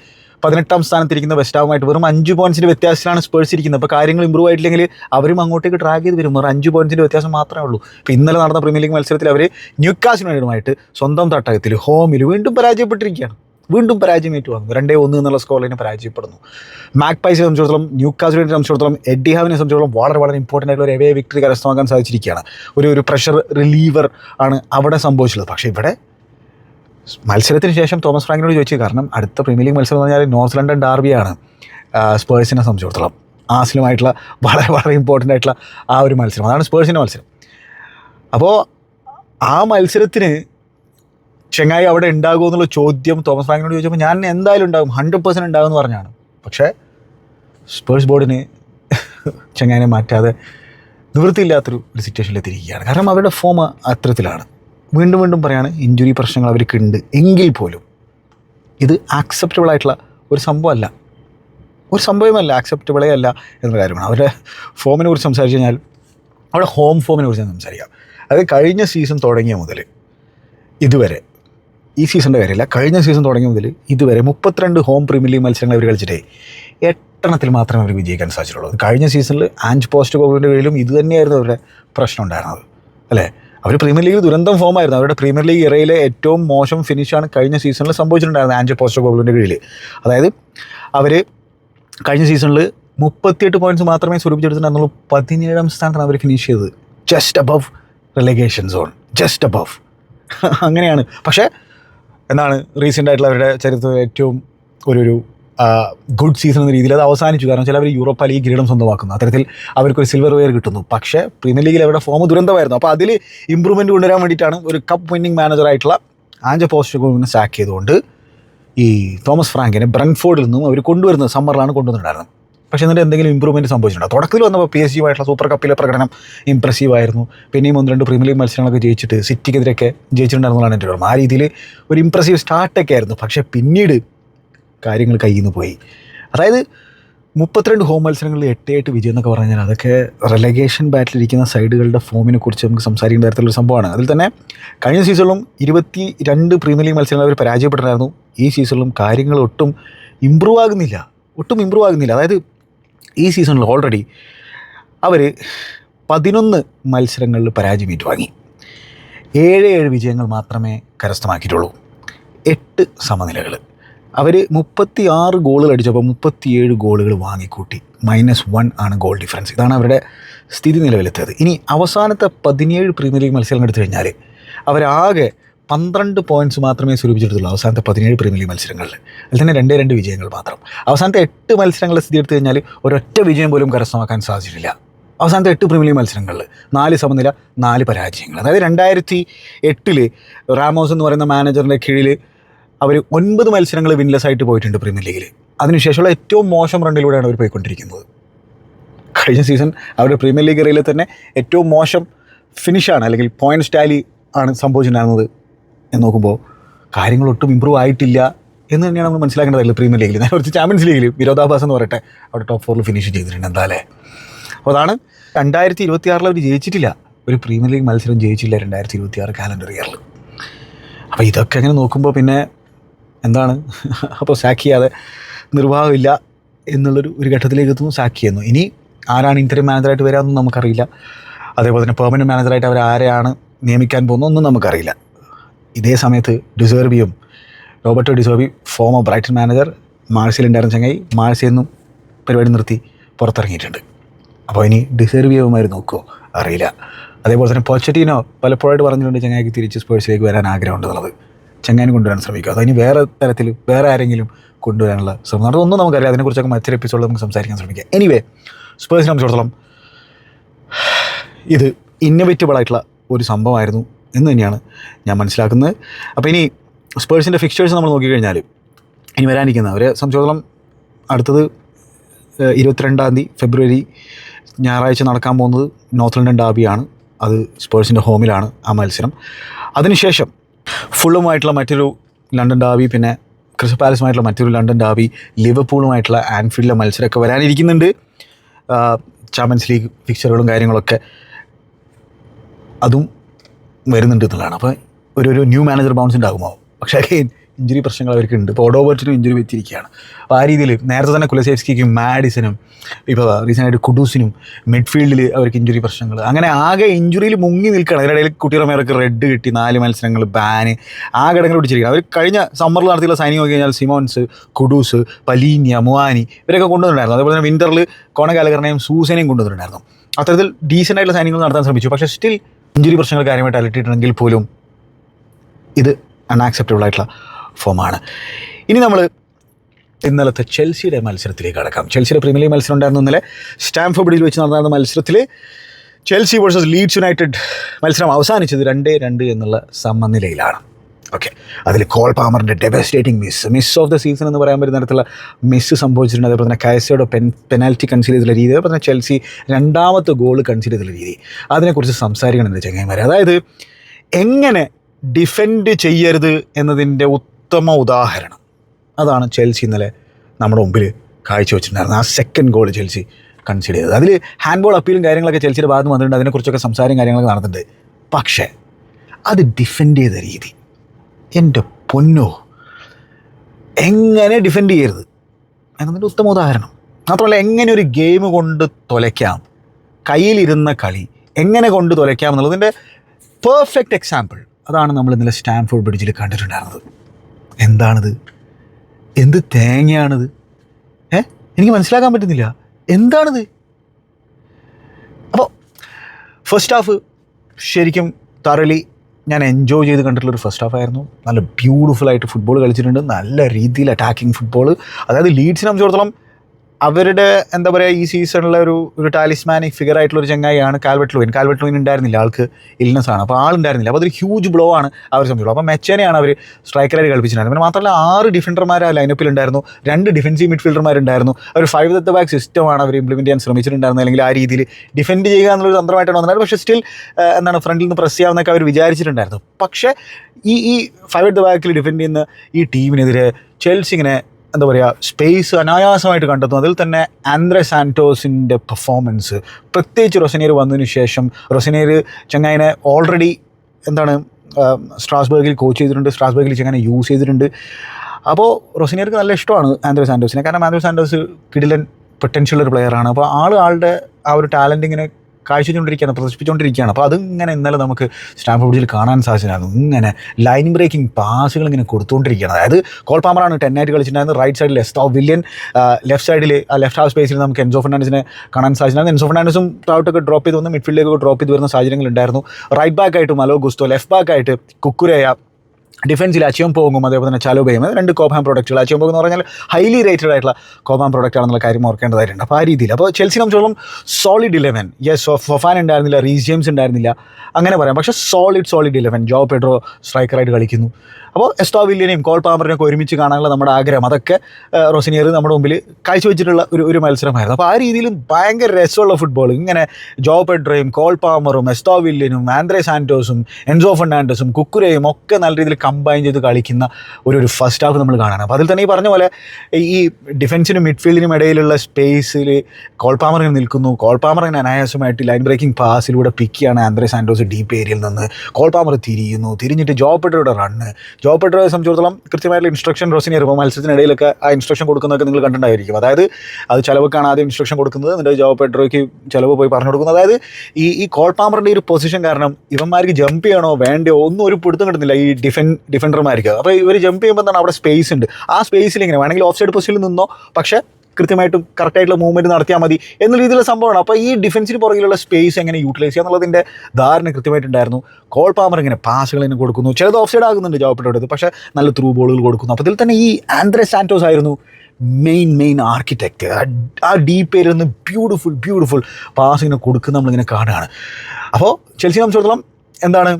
പതിനെട്ടാം സ്ഥാനത്തിരിക്കുന്ന വെസ്റ്റാവുമായിട്ട് വെറും അഞ്ച് പോയിന്റ്സിന്റെ വ്യത്യാസത്തിലാണ് സ്പേഴ്സ് ഇരിക്കുന്നത്. അപ്പോൾ കാര്യങ്ങൾ ഇമ്പ്രൂവ് ആയിട്ടില്ലെങ്കിൽ അവരും അങ്ങോട്ടേക്ക് ട്രാക്ക് ചെയ്ത് വരും. വെറും അഞ്ച് പോയിന്റ്സിന്റെ വ്യത്യാസം മാത്രമേ ഉള്ളൂ. ഇപ്പോൾ ഇന്നലെ നടന്ന പ്രീമിയർ ലീഗ് മത്സരത്തിൽ അവർ ന്യൂക്കാസിനുമായിട്ട് സ്വന്തം തട്ടകത്തിൽ ഹോമിൽ വീണ്ടും പരാജയപ്പെട്ടിരിക്കുകയാണ്. വീണ്ടും പരാജയം ഏറ്റുവാങ്ങുന്നു രണ്ടേ ഒന്ന് എന്നുള്ള സ്കോറിനെ പരാജയപ്പെടുന്നു. മാക് പൈസിനെ സംബന്ധിച്ചിടത്തോളം ന്യൂ കാസിനെ സംബന്ധിച്ചിടത്തോളം എഡി ഹാവിനെ സംബന്ധിച്ചിടത്തോളം വളരെ വളരെ ഇമ്പോർട്ടന്റ് ആയിട്ടുള്ള ഒരു എവേ വിക്ടറി കരസ്ഥമാക്കാൻ സാധിച്ചിരിക്കുകയാണ്. ഒരു ഒരു പ്രഷർ റിലീവർ ആണ് അവിടെ സംഭവിച്ചിട്ടുള്ളത്. പക്ഷേ ഇവിടെ മത്സരത്തിന് ശേഷം തോമസ് ഫ്രാങ്കിനോട് ചോദിച്ചു. കാരണം അടുത്ത പ്രീമിയർ ലീഗ് മത്സരം എന്ന് പറഞ്ഞാൽ നോർത്ത് ലണ്ടൻ ഡാർബിയാണ് സ്പേഴ്സിനെ സംബന്ധിച്ചിടത്തോളം. ആസിലുമായിട്ടുള്ള വളരെ വളരെ ഇമ്പോർട്ടന്റ് ആയിട്ടുള്ള ആ ഒരു മത്സരം. അതാണ് സ്പേഴ്സിന്റെ മത്സരം. അപ്പോൾ ആ മത്സരത്തിന് ചെങ്ങായി അവിടെ ഉണ്ടാകുമോ എന്നുള്ള ചോദ്യം തോമസ് ഫ്രാങ്കിനോട് ചോദിച്ചപ്പോൾ ഞാൻ എന്തായാലും ഉണ്ടാകും ഹൺഡ്രഡ് പെർസെന്റ് ഉണ്ടാകും എന്ന് പറഞ്ഞാണ്. പക്ഷേ സ്പേഴ്സ് ബോർഡിന് ചെങ്ങായിനെ മാറ്റാതെ നിവൃത്തിയില്ലാത്തൊരു ഒരു സിറ്റുവേഷനിലെത്തിയിരിക്കുകയാണ് കാരണം അവരുടെ ഫോം അത്തരത്തിലാണ്. വീണ്ടും വീണ്ടും പറയാണ് ഇഞ്ചുറി പ്രശ്നങ്ങൾ അവർക്ക് ഉണ്ട്. എങ്കിൽ പോലും ഇത് ആക്സെപ്റ്റബിൾ ആയിട്ടുള്ള ഒരു സംഭവമല്ല. ഒരു സംഭവമല്ല ആക്സെപ്റ്റബിളേ അല്ല എന്ന കാര്യമാണ്. അവരുടെ ഫോമിനെ കുറിച്ച് സംസാരിച്ചു കഴിഞ്ഞാൽ അവിടെ ഹോം ഫോമിനെ കുറിച്ച് സംസാരിക്കാം. അതായത് കഴിഞ്ഞ സീസൺ തുടങ്ങിയ മുതൽ ഇതുവരെ ഈ സീസണിന്റെ കാര്യമില്ല കഴിഞ്ഞ സീസൺ തുടങ്ങിയ മുതൽ ഇതുവരെ മുപ്പത്തിരണ്ട് ഹോം പ്രീമിയർ ലീഗ് മത്സരങ്ങൾ അവർ കളിച്ചിട്ടേ എട്ടെണ്ണത്തിൽ മാത്രമേ അവർ വിജയിക്കാൻ സാധിച്ചിട്ടുള്ളൂ. കഴിഞ്ഞ സീസണിൽ ആഞ്ച് പോസ്റ്റ് കോവിന്റെ കീഴിലും ഇത് തന്നെയായിരുന്നു അവരുടെ പ്രശ്നം ഉണ്ടായിരുന്നത്. അല്ലേ? അവർ പ്രീമിയർ ലീഗ് ദുരന്തം ഫോമായിരുന്നു അവരുടെ പ്രീമിയർ ലീഗ് ഇറയിലെ ഏറ്റവും മോശം ഫിനിഷാണ് കഴിഞ്ഞ സീസണിൽ സംഭവിച്ചിട്ടുണ്ടായിരുന്നത് ആഞ്ച് പോസ്റ്റ് കോവിന്റെ കീഴിൽ അതായത് അവർ കഴിഞ്ഞ സീസണിൽ മുപ്പത്തിയെട്ട് പോയിന്റ്സ് മാത്രമേ സ്വരൂപിച്ചെടുത്തിട്ടുണ്ടായിരുന്നുള്ളൂ. പതിനേഴാം സ്ഥാനത്താണ് അവർ ഫിനിഷ് ചെയ്തത്. Just above relegation zone just above അങ്ങനെയാണ്. പക്ഷേ എന്താണ് റീസെന്റ് ആയിട്ടുള്ള അവരുടെ ചരിത്രത്തിൽ ഏറ്റവും ഒരു ഒരു ഗുഡ് സീസൺ എന്ന രീതിയിൽ അത് അവസാനിച്ചു. കാരണം ചില അവർ യൂറോപ്പ ലീഗ് കിരീടം സ്വന്തമാക്കുന്നു. അത്തരത്തിൽ അവർക്കൊരു സിൽവർ വെയർ കിട്ടുന്നു. പക്ഷേ പ്രീമിയർ ലീഗിൽ അവരുടെ ഫോം ദുരന്തമായിരുന്നു. അപ്പോൾ അതിൽ ഇമ്പ്രൂവ്മെന്റ് കൊണ്ടുവരാൻ വേണ്ടിയിട്ടാണ് ഒരു കപ്പ് വിന്നിംഗ് മാനേജറായിട്ടുള്ള ആഞ്ച പോസ്റ്റ് സാക്ക് ചെയ്തുകൊണ്ട് ഈ തോമസ് ഫ്രാങ്കിനെ ബ്രങ്ക്ഫോർഡിൽ നിന്നും അവർ കൊണ്ടുവരുന്നത് സമ്മറിലാണ് കൊണ്ടുവന്നിട്ടുണ്ടായിരുന്നത്. പക്ഷേ എന്നിട്ട് എന്തെങ്കിലും ഇമ്പ്രൂവ്മെന്റ് സംഭവിച്ചിട്ടുണ്ട്? തുടക്കത്തിൽ വന്നപ്പോൾ പി എസ് ജിയുമായിട്ടുള്ള സൂപ്പർ കപ്പിലെ പ്രകടനം ഇമ്പ്രസീവ് ആയിരുന്നു. പിന്നെയും ഒന്ന് രണ്ട് പ്രീമിയർ ലീഗ് മത്സരങ്ങളൊക്കെ ജയിച്ചിട്ട് സിറ്റിക്കെതിരെയൊക്കെ ജയിച്ചിട്ടുണ്ടായിരുന്നതാണ് എന്റെ ഓർമ്മ. ആ രീതിയിൽ ഒരു ഇമ്പ്രസീവ് സ്റ്റാർട്ടൊക്കെ ആയിരുന്നു. പക്ഷേ പിന്നീട് കാര്യങ്ങൾ കയ്യിൽ നിന്ന് പോയി. അതായത് മുപ്പത്തിരണ്ട് ഹോം മത്സരങ്ങളിൽ എട്ട് എട്ട് വിജയം എന്നൊക്കെ പറഞ്ഞാൽ അതൊക്കെ റെലഗേഷൻ ബാറ്റിലിരിക്കുന്ന സൈഡുകളുടെ ഫോമിനെ കുറിച്ച് നമുക്ക് സംസാരിക്കേണ്ട തരത്തിലുള്ള സംഭവമാണ്. അതിൽ തന്നെ കഴിഞ്ഞ സീസണിലും ഇരുപത്തി രണ്ട് പ്രീമിയർ ലീഗ് മത്സരങ്ങൾ അവർ പരാജയപ്പെട്ടിട്ടുണ്ടായിരുന്നു. ഈ സീസണിലും കാര്യങ്ങൾ ഒട്ടും ഇമ്പ്രൂവ് ആകുന്നില്ല. ഒട്ടും ഇമ്പ്രൂവ് ആകുന്നില്ല. അതായത് ഈ സീസണിൽ ഓൾറെഡി അവർ പതിനൊന്ന് മത്സരങ്ങളിൽ പരാജയമേറ്റ് വാങ്ങി. ഏഴ് ഏഴ് വിജയങ്ങൾ മാത്രമേ കരസ്ഥമാക്കിയിട്ടുള്ളൂ. എട്ട് സമനിലകൾ. അവർ മുപ്പത്തി ആറ് ഗോളുകൾ അടിച്ചപ്പോൾ മുപ്പത്തിയേഴ് ഗോളുകൾ വാങ്ങിക്കൂട്ടി. മൈനസ് വൺ ആണ് ഗോൾ ഡിഫറൻസ് ഇതാണ് അവരുടെ സ്ഥിതി നിലവിലെത്തിയത്. ഇനി അവസാനത്തെ പതിനേഴ് പ്രീമിയർ ലീഗ് മത്സരങ്ങൾ എടുത്തു കഴിഞ്ഞാൽ അവരാകെ പന്ത്രണ്ട് പോയിന്റ്സ് മാത്രമേ സ്വരൂപിച്ചെടുത്തുള്ളൂ അവസാനത്തെ പതിനേഴ് പ്രീമിയർ ലീഗ് മത്സരങ്ങളിൽ. അതിൽ തന്നെ രണ്ടേ രണ്ട് വിജയങ്ങൾ മാത്രം. അവസാനത്തെ എട്ട് മത്സരങ്ങളെ സ്ഥിതി എടുത്തു കഴിഞ്ഞാൽ ഒരൊറ്റ വിജയം പോലും കരസ്ഥമാക്കാൻ സാധിച്ചിട്ടില്ല. അവസാനത്തെ എട്ട് പ്രീമിയർ ലീഗ് മത്സരങ്ങളിൽ നാല് സമനില നാല് പരാജയങ്ങൾ. അതായത് രണ്ടായിരത്തി എട്ടിൽ റാമോസ് എന്ന് പറയുന്ന മാനേജറിന്റെ കീഴിൽ അവർ ഒൻപത് മത്സരങ്ങൾ വിൻലെസ് ആയിട്ട് പോയിട്ടുണ്ട് പ്രീമിയർ ലീഗിൽ അതിനുശേഷമുള്ള ഏറ്റവും മോശം റണ്ണിലൂടെയാണ് അവർ പോയിക്കൊണ്ടിരിക്കുന്നത്. കഴിഞ്ഞ സീസൺ അവരുടെ പ്രീമിയർ ലീഗ് ഇറയിൽ തന്നെ ഏറ്റവും മോശം ഫിനിഷാണ് അല്ലെങ്കിൽ പോയിന്റ് സ്റ്റാലി ആണ് സംഭവിച്ചിട്ടുണ്ടായിരുന്നത്. എന്ന് നോക്കുമ്പോൾ കാര്യങ്ങൾ ഒട്ടും ഇമ്പ്രൂവ് ആയിട്ടില്ല എന്ന് തന്നെയാണ് നമ്മൾ മനസ്സിലാക്കേണ്ടതല്ലേ പ്രീമിയർ ലീഗിൽ ഞാൻ കുറച്ച് ചാമ്പ്യൻസ് ലീഗിൽ വിരോധാഭാസം എന്ന് പറയട്ടെ അവിടെ ടോപ്പ് ഫോറിൽ ഫിനിഷ് ചെയ്തിട്ടുണ്ട്. എന്തായാലേ അപ്പോൾ അതാണ് രണ്ടായിരത്തി ഇരുപത്തി ആറിൽ അവർ ജയിച്ചിട്ടില്ല. ഒരു പ്രീമിയർ ലീഗ് മത്സരം ജയിച്ചില്ല രണ്ടായിരത്തി ഇരുപത്തി ആറ് കാലണ്ടർ ഇയറിൽ അപ്പോൾ ഇതൊക്കെ അങ്ങനെ നോക്കുമ്പോൾ പിന്നെ എന്താണ്? അപ്പോൾ സാക്ക് ചെയ്യാതെ നിർവാഹമില്ല എന്നുള്ളൊരു ഒരു ഘട്ടത്തിലേക്ക് എത്തുന്നു സാക്ക് ചെയ്യുന്നു. ഇനി ആരാണ് ഇന്റർവ്യൂ മാനേജറായിട്ട് വരാമെന്നും നമുക്കറിയില്ല. അതേപോലെ തന്നെ പെർമനന്റ് മാനേജറായിട്ട് അവർ ആരെയാണ് നിയമിക്കാൻ പോകുന്നതൊന്നും നമുക്കറിയില്ല. ഇതേ സമയത്ത് ഡിസേർബിയും Roberto De Zerbi former Brighton manager മാർസിൽ ഉണ്ടായിരുന്ന ചങ്ങായി മാർസിൽ നിന്നും പരിപാടി നിർത്തി പുറത്തിറങ്ങിയിട്ടുണ്ട്. അപ്പോൾ ഇനി ഡിസേർവിയവുമായി നോക്കുമോ അറിയില്ല. അതേപോലെ തന്നെ പൊച്ചറ്റീനോ പലപ്പോഴായിട്ട് പറഞ്ഞിട്ടുണ്ട് ചങ്ങായിക്ക് തിരിച്ച് സ്പേഴ്സിലേക്ക് വരാൻ ആഗ്രഹമുണ്ടെന്നുള്ളത് ചങ്ങാനും കൊണ്ടുവരാൻ ശ്രമിക്കുക. അതിന് വേറെ തരത്തിൽ വേറെ ആരെങ്കിലും കൊണ്ടുവരാനുള്ള ശ്രമം അതൊന്നും നമുക്കറിയാം അതിനെക്കുറിച്ചൊക്കെ മറ്റൊരു എപ്പിസോഡിൽ നമുക്ക് സംസാരിക്കാൻ ശ്രമിക്കാം. എനിവേ സ്പേഴ്സിനെ സംബന്ധിച്ചിടത്തോളം ഇത് ഇന്നോവേറ്റബിൾ ആയിട്ടുള്ള ഒരു സംഭവമായിരുന്നു. എന്ന് തന്നെയാണ് ഞാൻ മനസ്സിലാക്കുന്നത്. അപ്പോൾ ഇനി സ്പേഴ്സിന്റെ ഫിക്ചേഴ്സ് നമ്മൾ നോക്കിക്കഴിഞ്ഞാൽ ഇനി വരാനിരിക്കുന്ന അവരെ സംബന്ധിച്ചിടത്തോളം അടുത്തത് ഇരുപത്തിരണ്ടാം തീയതി ഫെബ്രുവരി ഞായറാഴ്ച നടക്കാൻ പോകുന്നത് നോർത്ത് ലണ്ടൻ ഡാബിയാണ്. അത് സ്പേഴ്സിന്റെ ഹോമിലാണ് ആ മത്സരം. അതിനുശേഷം ഫുള്ളുമായിട്ടുള്ള മറ്റൊരു ലണ്ടൻ ഡാബി പിന്നെ ക്രിസ് പാലസുമായിട്ടുള്ള മറ്റൊരു ലണ്ടൻ ഡാബി ലിവർപൂളുമായിട്ടുള്ള ആൻഫീൽഡിലെ മത്സരമൊക്കെ വരാനിരിക്കുന്നുണ്ട്. ചാമ്പ്യൻസ് ലീഗ് ഫിക്ചറുകളും കാര്യങ്ങളൊക്കെ അതും വരുന്നുണ്ട് എന്നുള്ളതാണ്. അപ്പോൾ ഒരു ഒരു ന്യൂ മാനേജർ ബൗൺസ് ഉണ്ടാകുമോ? പക്ഷേ അഗെയിൻ ഇഞ്ചുറി പ്രശ്നങ്ങൾ അവർക്കുണ്ട്. ഇപ്പോൾ ഓഡോബർട്ടിനും ഇഞ്ചുറി വെച്ചിരിക്കുകയാണ് അപ്പോൾ ആ രീതിയിൽ നേരത്തെ തന്നെ കുലസേഫ്സ്കിക്കും മാഡിസനും ഇപ്പോൾ റീസെന്റായിട്ട് കുഡൂസിനും മിഡ്ഫീൽഡിൽ അവർക്ക് ഇഞ്ചുറി പ്രശ്നങ്ങൾ. അങ്ങനെ ആകെ ഇഞ്ചുറിയിൽ മുങ്ങി നിൽക്കുകയാണ്. അതിനിടയിൽ കുട്ടിറമേർക്ക് റെഡ് കിട്ടി നാല് മത്സരങ്ങൾ ബാന് ആ ഘടകങ്ങൾ പിടിച്ചിരിക്കുകയാണ്. അവർ കഴിഞ്ഞ സമ്മറിൽ നടത്തിയുള്ള സൈനിങ് നോക്കി കഴിഞ്ഞാൽ സിമോൻസ് കുഡൂസ് പലീനിയ മുവാനി ഇവരൊക്കെ കൊണ്ടുവന്നിട്ടുണ്ടായിരുന്നു. അതുപോലെ തന്നെ വിന്ററിൽ കോണകാലകരനെയും സൂസനെയും കൊണ്ടുവന്നിട്ടുണ്ടായിരുന്നു. അത്തരത്തിൽ ഡീസന്റ് ആയിട്ടുള്ള സൈനികൾ നടത്താൻ ശ്രമിച്ചു. പക്ഷേ സ്റ്റിൽ ഇഞ്ചുറി പ്രശ്നങ്ങൾ കാര്യമായിട്ട് അലട്ടിയിട്ടുണ്ടെങ്കിൽ പോലും ഇത് അൺആക്സെപ്റ്റബിൾ ആയിട്ടുള്ള ഫോമാണ് ഇനി നമ്മൾ ഇന്നലത്തെ ചെൽസിയുടെ മത്സരത്തിലേക്ക് കടക്കാം. ചെൽസിയുടെ പ്രീമിയർ ലീഗ് മത്സരം ഉണ്ടായിരുന്നു ഇന്നലെ. സ്റ്റാംഫോർഡ് ബ്രിഡിൽ വെച്ച് നടന്ന മത്സരത്തിൽ ചെൽസി വേഴ്സസ് ലീഡ്സ് യുണൈറ്റഡ് മത്സരം അവസാനിച്ചത് രണ്ടേ രണ്ട് എന്നുള്ള സമനിലയിലാണ്. ഓക്കെ അതിൽ Cole പാമറിന്റെ devastating miss miss of the season എന്ന് പറയാൻ പറ്റുന്ന തരത്തിലുള്ള മിസ് സംഭവിച്ചിട്ടുണ്ട്. അതേപോലെ തന്നെ കയസയുടെ പെൻ പെനാൽറ്റി കൺസിഡർ ചെയ്തിട്ടുള്ള രീതി. അതേപോലെ തന്നെ ചെൽസി രണ്ടാമത്തെ ഗോൾ കൺസിഡർ ചെയ്തിട്ടുള്ള രീതി. അതിനെക്കുറിച്ച് സംസാരിക്കണം എന്റെ ചങ്ങായിമാർ അതായത് എങ്ങനെ ഡിഫെൻഡ് ചെയ്യരുത് എന്നതിന്റെ ഉത്തമ ഉദാഹരണം. അതാണ് ചെൽസി ഇന്നലെ നമ്മുടെ മുമ്പിൽ കാഴ്ചവെച്ചിട്ടുണ്ടായിരുന്നത് ആ സെക്കൻഡ് ഗോൾ ചെൽസി കൺസിഡർ ചെയ്തത്. അതിൽ ഹാൻഡ് ബോൾ അപ്പീലും കാര്യങ്ങളൊക്കെ ചെൽസിയുടെ ഭാഗത്ത് വന്നിട്ടുണ്ട്. അതിനെക്കുറിച്ചൊക്കെ സംസാരം കാര്യങ്ങളൊക്കെ നടന്നിട്ടുണ്ട്. പക്ഷേ അത് ഡിഫെൻഡ് ചെയ്ത രീതി. എന്റെ പൊന്നോ. എങ്ങനെ ഡിഫെൻഡ് ചെയ്യരുത്? എന്നതിന്റെ ഉത്തമ ഉദാഹരണം. മാത്രമല്ല എങ്ങനെ ഒരു ഗെയിം കൊണ്ട് തുലയ്ക്കാം? കയ്യിലിരുന്ന കളി എങ്ങനെ കൊണ്ട് തുലയ്ക്കാം എന്നുള്ളതിന്റെ പെർഫെക്റ്റ് എക്സാമ്പിൾ അതാണ് നമ്മൾ ഇന്നലെ സ്റ്റാൻഫോർഡ് ബ്രിഡ്ജിൽ കണ്ടിട്ടുണ്ടായിരുന്നത്. എന്താണിത്? എന്ത് തേങ്ങയാണിത്? ഏ? എനിക്ക് മനസ്സിലാക്കാൻ പറ്റുന്നില്ല. എന്താണിത്? അപ്പോൾ ഫസ്റ്റ് ഹാഫ് ശരിക്കും തറലി ഞാൻ എൻജോയ് ചെയ്ത് കണ്ടിട്ടുള്ളൊരു ഫസ്റ്റ് ഹാഫ് ആയിരുന്നു. നല്ല ബ്യൂട്ടിഫുൾ ആയിട്ട് ഫുട്ബോൾ കളിച്ചിട്ടുണ്ട്. നല്ല രീതിയിൽ അറ്റാക്കിംഗ് ഫുട്ബോൾ അതായത് ലീഡ്സിനെ സംബന്ധിച്ചിടത്തോളം അവരുടെ എന്താ പറയുക ഈ സീസണിലെ ഒരു ഒരു ടാലിസ്മാനിക് ഫിഗർ ആയിട്ടുള്ള ഒരു ചങ്ങായിയാണ് കാൽവെട്ട് ലൂയിൻ. കാൽവെട്ട് ലൂയിൻ ഉണ്ടായിരുന്നില്ല ആൾക്ക് ഇൽനെസ് ആണ്. അപ്പോൾ ആളുണ്ടായിരുന്നില്ല അപ്പോൾ അതൊരു ഹ്യൂജ് ബ്ലോ ആണ് അവർ സംബന്ധിച്ചുള്ളൂ. അപ്പോൾ മെച്ചനെയാണ് അവർ സ്ട്രൈക്കറായി കളിപ്പിച്ചിട്ടുണ്ടായിരുന്നത്. പിന്നെ മാത്രമല്ല ആറ് ഡിഫൻഡർമാർ ആ ലൈനപ്പിൽ ഉണ്ടായിരുന്നു. രണ്ട് ഡിഫൻസീവ് മിഡ്ഫീൽഡർമാരുണ്ടായിരുന്നു ഒരു ഫൈവ് ദത്ത് ബാക്ക് സിസ്റ്റമാണ് അവർ ഇംപ്ലിമെന്റ് ചെയ്യാൻ ശ്രമിച്ചിട്ടുണ്ടായിരുന്നത്. അല്ലെങ്കിൽ ആ രീതിയിൽ ഡിഫെൻഡ് ചെയ്യുക എന്നുള്ളൊരു തന്ത്രമായിട്ടാണ് വന്നത് പക്ഷേ സ്റ്റിൽ എന്താണ് ഫ്രണ്ടിൽ നിന്ന് പ്രസ് ചെയ്യാമെന്നൊക്കെ അവർ വിചാരിച്ചിട്ടുണ്ടായിരുന്നു. പക്ഷേ ഈ ഈ ഫൈവ് ദ ബാക്കിൽ ഡിഫെൻഡ് ചെയ്യുന്ന ഈ ടീമിനെതിരെ ചെൽസി ഇങ്ങനെ എന്താ പറയുക സ്പേസ് അനായാസമായിട്ട് കണ്ടെത്തും. അതിൽ തന്നെ ആന്ദ്ര സാന്റോസിന്റെ പെർഫോമൻസ് പ്രത്യേകിച്ച് റൊസനീർ വന്നതിന് ശേഷം റൊസനീർ ചങ്ങായിനെ ഓൾറെഡി എന്താണ് സ്ട്രാസ്ബർഗിൽ കോച്ച് ചെയ്തിട്ടുണ്ട്. സ്ട്രാസ്ബർഗിൽ ചങ്ങനെ യൂസ് ചെയ്തിട്ടുണ്ട്. അപ്പോൾ റൊസിനിയർക്ക് നല്ല ഇഷ്ടമാണ് ആൻഡ്രോ സാൻഡോസിനെ കാരണം ആൻഡ്രോ സാൻഡോസ് കിടിലൻ പൊട്ടൻഷ്യൽ ഒരു പ്ലെയറാണ് അപ്പോൾ ആൾ ആളുടെ ആ ഒരു ടാലന്റ് ഇങ്ങനെ കാഴ്ചവെച്ചുകൊണ്ടിരിക്കുകയാണ് പ്രദർശിപ്പിച്ചുകൊണ്ടിരിക്കുകയാണ്. അപ്പോൾ അത് ഇങ്ങനെ ഇന്നലെ നമുക്ക് സ്റ്റാമ്പ് ബ്രിഡ്ജിൽ കാണാൻ സാധിച്ചിരുന്നു ഇങ്ങനെ ലൈൻ ബ്രേക്കിംഗ് പാസുകൾ ഇങ്ങനെ കൊടുത്തുകൊണ്ടിരിക്കുകയാണ്. അതായത് കോൾ പാമറാണ് ടെൻ ആയിട്ട് കളിച്ചിട്ടുണ്ടായിരുന്നത്. റൈറ്റ് സൈഡിൽ എസ്തോ വില്യൻ ലെഫ്റ്റ് സൈഡിൽ ലെഫ്റ്റ് ഹാഫ് സ്പേസിൽ നമുക്ക് എൻസോ ഫെർണാൻഡസിനെ കാണാൻ സാധിച്ചിട്ടുണ്ടായിരുന്നു എൻസോ ഫെർണാൻഡസും താഴോട്ടൊക്കെ ഡ്രോപ്പ് ചെയ്ത് വന്ന് മിഡ്ഫീൽഡിലേക്ക് ഡ്രോപ്പ് ചെയ്ത് വരുന്ന സാഹചര്യങ്ങളുണ്ടായിരുന്നു റൈറ്റ് ബാക്കായിട്ട് മലോ ഗുസ്തോ ലെഫ്റ്റ് ബാക്കായിട്ട് കുക്കുരയ ഡിഫൻസിൽ അച്ചിയം പോകും അതേപോലെ തന്നെ ചാലോബയും രണ്ട് കോപാം പ്രൊഡക്റ്റുകൾ. അച്ചിയം പോകും എന്ന് പറഞ്ഞാൽ ഹൈലി റേറ്റഡ് ആയിട്ടുള്ള കോപാം പ്രൊഡക്റ്റ് ആണെന്നുള്ള കാര്യം ഓർക്കേണ്ടതായിട്ടുണ്ട്. അപ്പോൾ ആ രീതിയിൽ. അപ്പോൾ ചെൽസി സംബന്ധിച്ചോളം സോളിഡ് ഇലവൻ യെസ് ഫൊഫാൻ ഉണ്ടായിരുന്നില്ല റീസ് ജെയിംസ് ഉണ്ടായിരുന്നില്ല. അങ്ങനെ പറയാം. പക്ഷേ solid solid eleven Joao Pedro സ്ട്രൈക്കറായിട്ട് കളിക്കുന്നു. അപ്പോൾ എസ്റ്റോ വില്യനെയും കോൾ പാമറിനെയൊക്കെ ഒരുമിച്ച് കാണാനുള്ള നമ്മുടെ ആഗ്രഹം. അതൊക്കെ റോസിനിയർ നമ്മുടെ മുമ്പിൽ കാഴ്ചവെച്ചിട്ടുള്ള ഒരു ഒരു മത്സരമായിരുന്നു. അപ്പോൾ ആ രീതിയിലും ഭയങ്കര രസമുള്ള ഫുട്ബോൾ ഇങ്ങനെ ജോ പെഡ്രോയും കോൾ പാമറും എസ്റ്റോ വില്യനും ആന്ത്രേ സാന്റോസും എൻസോ ഫെർണാണ്ടസും കുക്കുരയും ഒക്കെ നല്ല രീതിയിൽ കമ്പൈൻ ചെയ്ത് കളിക്കുന്ന ഒരു ഒരു ഫസ്റ്റ് ഹാഫ് നമ്മൾ കാണാണ് അപ്പോൾ അതിൽ തന്നെ ഈ പറഞ്ഞ പോലെ ഈ ഡിഫൻസിനും മിഡ്ഫീൽഡിനും ഇടയിലുള്ള സ്പേസിൽ കോൾപാമർ നിൽക്കുന്നു. കോൾപാമർ അനായാസമായിട്ട് ലൈൻ ബ്രേക്കിംഗ് പാസിലൂടെ പിക്ക് ചെയ്യാണ് ആന്ത്രേ സാൻഡോസ് ഡീപ്പ് ഏരിയയിൽ നിന്ന്. കോൾപാമർ തിരിയുന്നു. തിരിഞ്ഞിട്ട് ജോ പെഡ്രോയുടെ റണ്ണ് ജോ പെഡ്രോയെ സംബന്ധിച്ചിടത്തോളം കൃത്യമായിട്ടുള്ള ഇൻസ്ട്രക്ഷൻ റോസിനി ഇപ്പോൾ മത്സരത്തിനിടയിലൊക്കെ ആ ഇൻസ്ട്രക്ഷൻ കൊടുക്കുന്നതൊക്കെ നിങ്ങൾ കണ്ടിട്ടുണ്ടായിരിക്കും. അതായത് അത് ചിലവൊക്കെയാണ് ആദ്യം ഇൻസ്ട്രക്ഷൻ കൊടുക്കുന്നത്. എന്നിട്ട് ജോ പെഡ്രോയ്ക്ക് ചിലവ് പോയി പറഞ്ഞു കൊടുക്കുന്നത്. അതായത് ഈ ഈ കോൾപാമറിന്റെ ഒരു പൊസിഷൻ കാരണം ഇവന്മാർക്ക് ജമ്പ് ചെയ്യണോ വേണ്ടയോ ഒന്നും ഒരു പിടുത്തം കിട്ടുന്നില്ല. ഈ ഡിഫൻ ഡിഫൻഡർമാർക്ക് അപ്പോൾ ഇവർ ജമ്പ് ചെയ്യുമ്പോൾ എന്താണ്? അവിടെ സ്പേസ് ഉണ്ട്. ആ സ്പേസിൽ ഇങ്ങനെ വേണമെങ്കിൽ ഓഫ് സൈഡ് പൊസിഷനിൽ നിന്നോ പക്ഷേ കൃത്യമായിട്ടും കറക്റ്റായിട്ടുള്ള മൂവ്മെന്റ് നടത്തിയാൽ മതി എന്ന രീതിയിലുള്ള സംഭവമാണ്. അപ്പോൾ ഈ ഡിഫൻസിന് പുറകിലുള്ള സ്പേസ് എങ്ങനെ യൂട്ടിലൈസ് ചെയ്യുക എന്നുള്ളതിന്റെ ധാരണ കൃത്യമായിട്ടുണ്ടായിരുന്നു. കോൾ പാമർ ഇങ്ങനെ പാസുകൾ ഇങ്ങനെ കൊടുക്കുന്നു. ചിലത് ഓഫ് സൈഡ് ആകുന്നുണ്ട് ജോബിട്ടോടത് പക്ഷേ നല്ല ത്രൂ ബോളുകൾ കൊടുക്കുന്നു. അപ്പോൾ ഇതിൽ തന്നെ ഈ ആന്ത്രെ സാന്റോസ് ആയിരുന്നു മെയിൻ മെയിൻ ആർക്കിടെക്റ്റ് ആ ഡീപ്പ് ഏരിയയിൽ നിന്ന് ബ്യൂട്ടിഫുൾ ബ്യൂട്ടിഫുൾ പാസ് ഇങ്ങനെ കൊടുക്കുന്ന നമ്മളിങ്ങനെ കാണുകയാണ്. അപ്പോൾ ചെൽസിയെ സംബന്ധിച്ചിടത്തോളം എന്താണ്?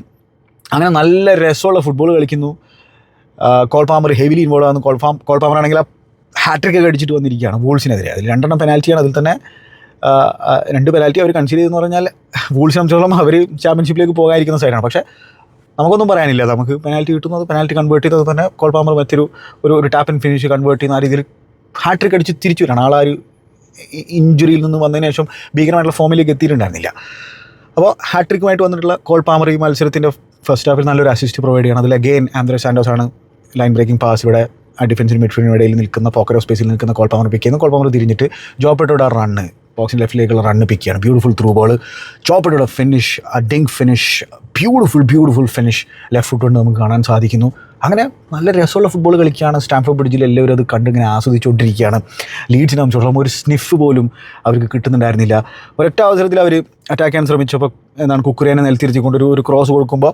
അങ്ങനെ നല്ല രസമുള്ള ഫുട്ബോൾ കളിക്കുന്നു. കോൾ പാമർ ഹെവിലി ഇൻവോൾവ് ആകുന്നു കോൾ ഫാം കോൾ പാമർ ആണെങ്കിൽ ഹാട്രിക് ഒക്കെ അടിച്ചിട്ട് വന്നിരിക്കുകയാണ് വൂൾസിനെതിരെ. അതിൽ രണ്ടെണ്ണം പെനാൽറ്റിയാണ് അതിൽ തന്നെ ആ, ആ, രണ്ട് പെനാൽറ്റി അവർ കൺസിഡർ ചെയ്തെന്ന് പറഞ്ഞാൽ വൂൾസിനെ സംബന്ധിച്ചോളം അവർ ചാമ്പ്യൻഷിപ്പിലേക്ക് പോകാതിരിക്കുന്ന സൈഡാണ് പക്ഷേ നമുക്കൊന്നും പറയാനില്ല. നമുക്ക് പെനാൽറ്റി കിട്ടുന്നത് പെനാൽറ്റി കൺവേർട്ട് ചെയ്തത് തന്നെ കോൾ പാമർ മറ്റൊരു ഒരു ഒരു ടാപ്പ് ആൻഡ് ഫിനിഷ് കൺവേർട്ട് ചെയ്യുന്ന ആ രീതിയിൽ ഹാട്രിക് അടിച്ച് തിരിച്ചു വരാണ്. ആ ഒരു ഇഞ്ചുറിയിൽ നിന്ന് വന്നതിന് ശേഷം ഭീകരമായിട്ടുള്ള ഫോമിലേക്ക് എത്തിയിട്ടുണ്ടായിരുന്നില്ല. അപ്പോൾ ഹാട്രിക്കുമായിട്ട് വന്നിട്ടുള്ള കോൾ പാമർ ഈ മത്സരത്തിന്റെ ഫസ്റ്റ് ഹാഫിൽ നല്ലൊരു അസിസ്റ്റ് പ്രൊവൈഡ് ചെയ്യണം. അതിൽ അഗെയിൻ ആന്ത്രോ സാൻഡോസ് ആണ് ലൈൻ ബ്രേക്കിംഗ് പാസ് ഇവിടെ ഡിഫൻസിന് മിഡ്ഫീൽഡിന് ഇടയിൽ നിൽക്കുന്ന പോക്കറ്റ് ഓഫ് സ്പേസിൽ നിൽക്കുന്ന കോൾ പാമർ പിക്ക് ചെയ്യുന്നു. കോൾ പാമർ തിരിഞ്ഞിട്ട് ജോപ്പെട്ടോടെ റണ്ണ് ബോക്സിന്റെ ലെഫ്റ്റിലേക്കുള്ള റണ്ണ് പിക്ക് ചെയ്യണം. ബ്യൂട്ടിഫുൾ ത്രൂ ബോൾ ജോപ്പെട്ടോടെ ഫിനിഷ് ആ finish beautiful beautiful finish left foot കൊണ്ട് നമുക്ക് കാണാൻ സാധിക്കുന്നു. അങ്ങനെ നല്ല രസമുള്ള ഫുട്ബോൾ കളിക്കുകയാണ് സ്റ്റാംഫോർഡ് ബ്രിഡ്ജിൽ എല്ലാവരും അത് കണ്ടിങ്ങനെ ആസ്വദിച്ചുകൊണ്ടിരിക്കുകയാണ്. ലീഡ്സിനെ സംബന്ധിച്ചോളം ഒരു സ്നിഫ് പോലും അവർക്ക് കിട്ടുന്നുണ്ടായിരുന്നില്ല. ഒരൊറ്റ അവസരത്തിൽ അവർ അറ്റാക്ക് ചെയ്യാൻ ശ്രമിച്ചപ്പോൾ എന്താണ് കുക്കുരേനെ നിലത്തിരിച്ചുകൊണ്ട് ഒരു ഒരു ക്രോസ് കൊടുക്കുമ്പോൾ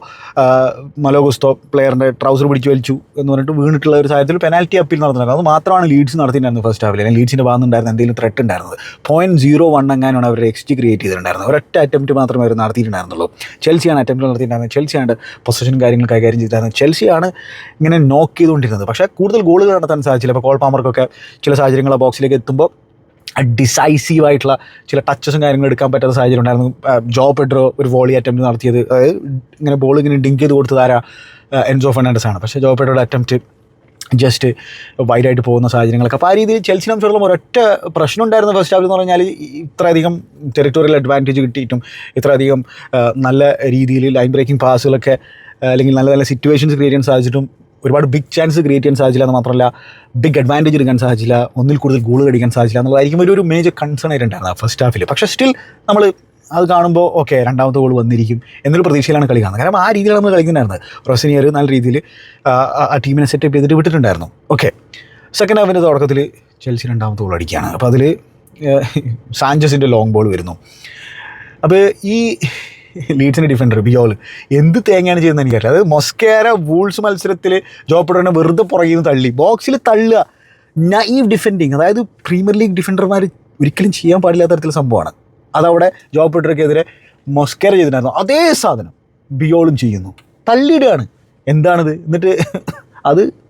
മലോഗുസ്തോ പ്ലെയറിന്റെ ട്രൗസർ പിടിച്ച് വലിച്ചു എന്ന് പറഞ്ഞിട്ട് വീണിട്ടുള്ള ഒരു സാഹചര്യത്തിൽ പെനാൽറ്റി അപ്പീൽ നടന്നിട്ടുണ്ടായിരുന്നു അത് മാത്രമാണ് ലീഡ്സ് നടത്തിയിട്ടുണ്ടായിരുന്നത് ഫസ്റ്റ് ഹാഫിൽ അല്ലെങ്കിൽ ലീഡ്സിന്റെ ഭാഗത്തുണ്ടായിരുന്ന എന്തെങ്കിലും ത്രെട്ട് ഉണ്ടായിരുന്നത്. പോയിന്റ് സീറോ വൺ എങ്ങാനാണ് അവർ എക്സ്റ്റി ക്രിയേറ്റ് ചെയ്തിട്ടുണ്ടായിരുന്നത്. ഒരൊറ്റ അറ്റംപ്റ്റ് മാത്രമേ അവർ നടത്തിയിട്ടുണ്ടായിരുന്നുള്ളൂ. ചെൽസിയാണ് അറ്റംപ്റ്റ് നടത്തിയിട്ടുണ്ടായിരുന്നത്. ചെൽസിയാണ് പൊസിഷൻ കാര്യങ്ങൾ കൈകാര്യം ചെയ്തിട്ടുണ്ടായിരുന്നത്. ചെൽസിയാണ് ഇങ്ങനെ നോക്ക് ചെയ്തുകൊണ്ടിരുന്നത്. പക്ഷേ കൂടുതൽ ഗോളുകൾ നടത്താൻ സാധിച്ചില്ല. ഇപ്പോൾ കോൾ പാമർക്കൊക്കെ ചില സാഹചര്യങ്ങൾ ബോക്സിലേക്ക് എത്തുമ്പോൾ ഡിസൈസീവ് ആയിട്ടുള്ള ചില ടച്ചസും കാര്യങ്ങളും എടുക്കാൻ പറ്റാത്ത സാഹചര്യം ഉണ്ടായിരുന്നു. ജോ പെഡ്രോ ഒരു വോളി അറ്റംപ്റ്റ് നടത്തിയത്. അതായത് ഇങ്ങനെ ബോൾ ഇങ്ങനെ ഡിങ്ക് ചെയ്ത് കൊടുത്തത് ആരാ? ആ, എൻസോ ഫെർണാണ്ടസ് ആണ്. പക്ഷേ ജോ പെഡ്രോയുടെ അറ്റംപ്റ്റ് ജസ്റ്റ് വൈഡായിട്ട് പോകുന്ന സാഹചര്യങ്ങളൊക്കെ. അപ്പോൾ ആ രീതിയിൽ ചെൽസി സംബന്ധിച്ചിടത്തോളം ഒരൊറ്റ പ്രശ്നം ഉണ്ടായിരുന്നു ഫസ്റ്റ് ഹാഫിൽ എന്ന് പറഞ്ഞാൽ ഇത്രയധികം ടെറിട്ടോറിയൽ അഡ്വാന്റേജ് കിട്ടിയിട്ടും ഇത്രയധികം നല്ല രീതിയിൽ ലൈൻ ബ്രേക്കിംഗ് പാസുകളൊക്കെ അല്ലെങ്കിൽ നല്ല നല്ല സിറ്റുവേഷൻസ് ക്രിയേറ്റ് ചെയ്യാൻ സാധിച്ചിട്ടും ഒരുപാട് ബിഗ് ചാൻസ് ക്രിയേറ്റ് ചെയ്യാൻ സാധിച്ചില്ല എന്ന് മാത്രമല്ല ബിഗ് അഡ്വാന്റേജ് എടുക്കാൻ സാധിച്ചില്ല ഒന്നിൽ കൂടുതൽ ഗോൾ കടിക്കാൻ സാധിച്ചില്ല എന്നുള്ളതായിരിക്കും ഒരു മേജർ കൺസേൺ ആയിട്ടുണ്ടായിരുന്നു ഫസ്റ്റ് ഹാഫിൽ പക്ഷേ സ്റ്റിൽ നമ്മൾ അത് കാണുമ്പോൾ ഓക്കെ രണ്ടാമത്തെ ഗോൾ വന്നിരിക്കും എന്നൊരു പ്രതീക്ഷയിലാണ് കളി കാണുന്നത്. കാരണം ആ രീതിയിലാണ് നമ്മൾ കളിക്കുന്നുണ്ടായിരുന്നത്. റോസിനിയർ നല്ല രീതിയിൽ ആ ടീമിനെ സെറ്റപ്പ് ചെയ്തിട്ട് വിട്ടിട്ടുണ്ടായിരുന്നു. ഓക്കെ സെക്കൻഡ് ഹാഫിന്റെ തുടക്കത്തിൽ ചെൽസി രണ്ടാമത്തെ ഗോൾ അടിക്കുകയാണ്. അപ്പോൾ അതിൽ സാഞ്ചസിന്റെ ലോങ് ബോൾ വരുന്നു. അപ്പോൾ ഈ ലീഡ്സിന്റെ ഡിഫൻഡർ ബിയോൾ എന്ത് തേങ്ങയാണ് ചെയ്യുന്നത് എനിക്കറിയില്ല. അത് മൊസ്കേര വൂൾസ് മത്സരത്തിൽ ജോപ്പഡനെ വെറുതെ പുറകിൽ നിന്ന് തള്ളി. ബോക്സിൽ തള്ളുക. നൈവ് ഡിഫെൻഡിങ് അതായത് പ്രീമിയർ ലീഗ് ഡിഫൻഡർമാർ ഒരിക്കലും ചെയ്യാൻ പാടില്ലാത്ത തരത്തിലുള്ള സംഭവമാണ്. അതവിടെ ജോപ്പഡർക്കെതിരെ മൊസ്കേര ചെയ്തിട്ടുണ്ടായിരുന്നു. അതേ സാധനം ബിയോളും ചെയ്യുന്നു. തള്ളിയിടുകയാണ്. എന്താണിത്? എന്നിട്ട് അത്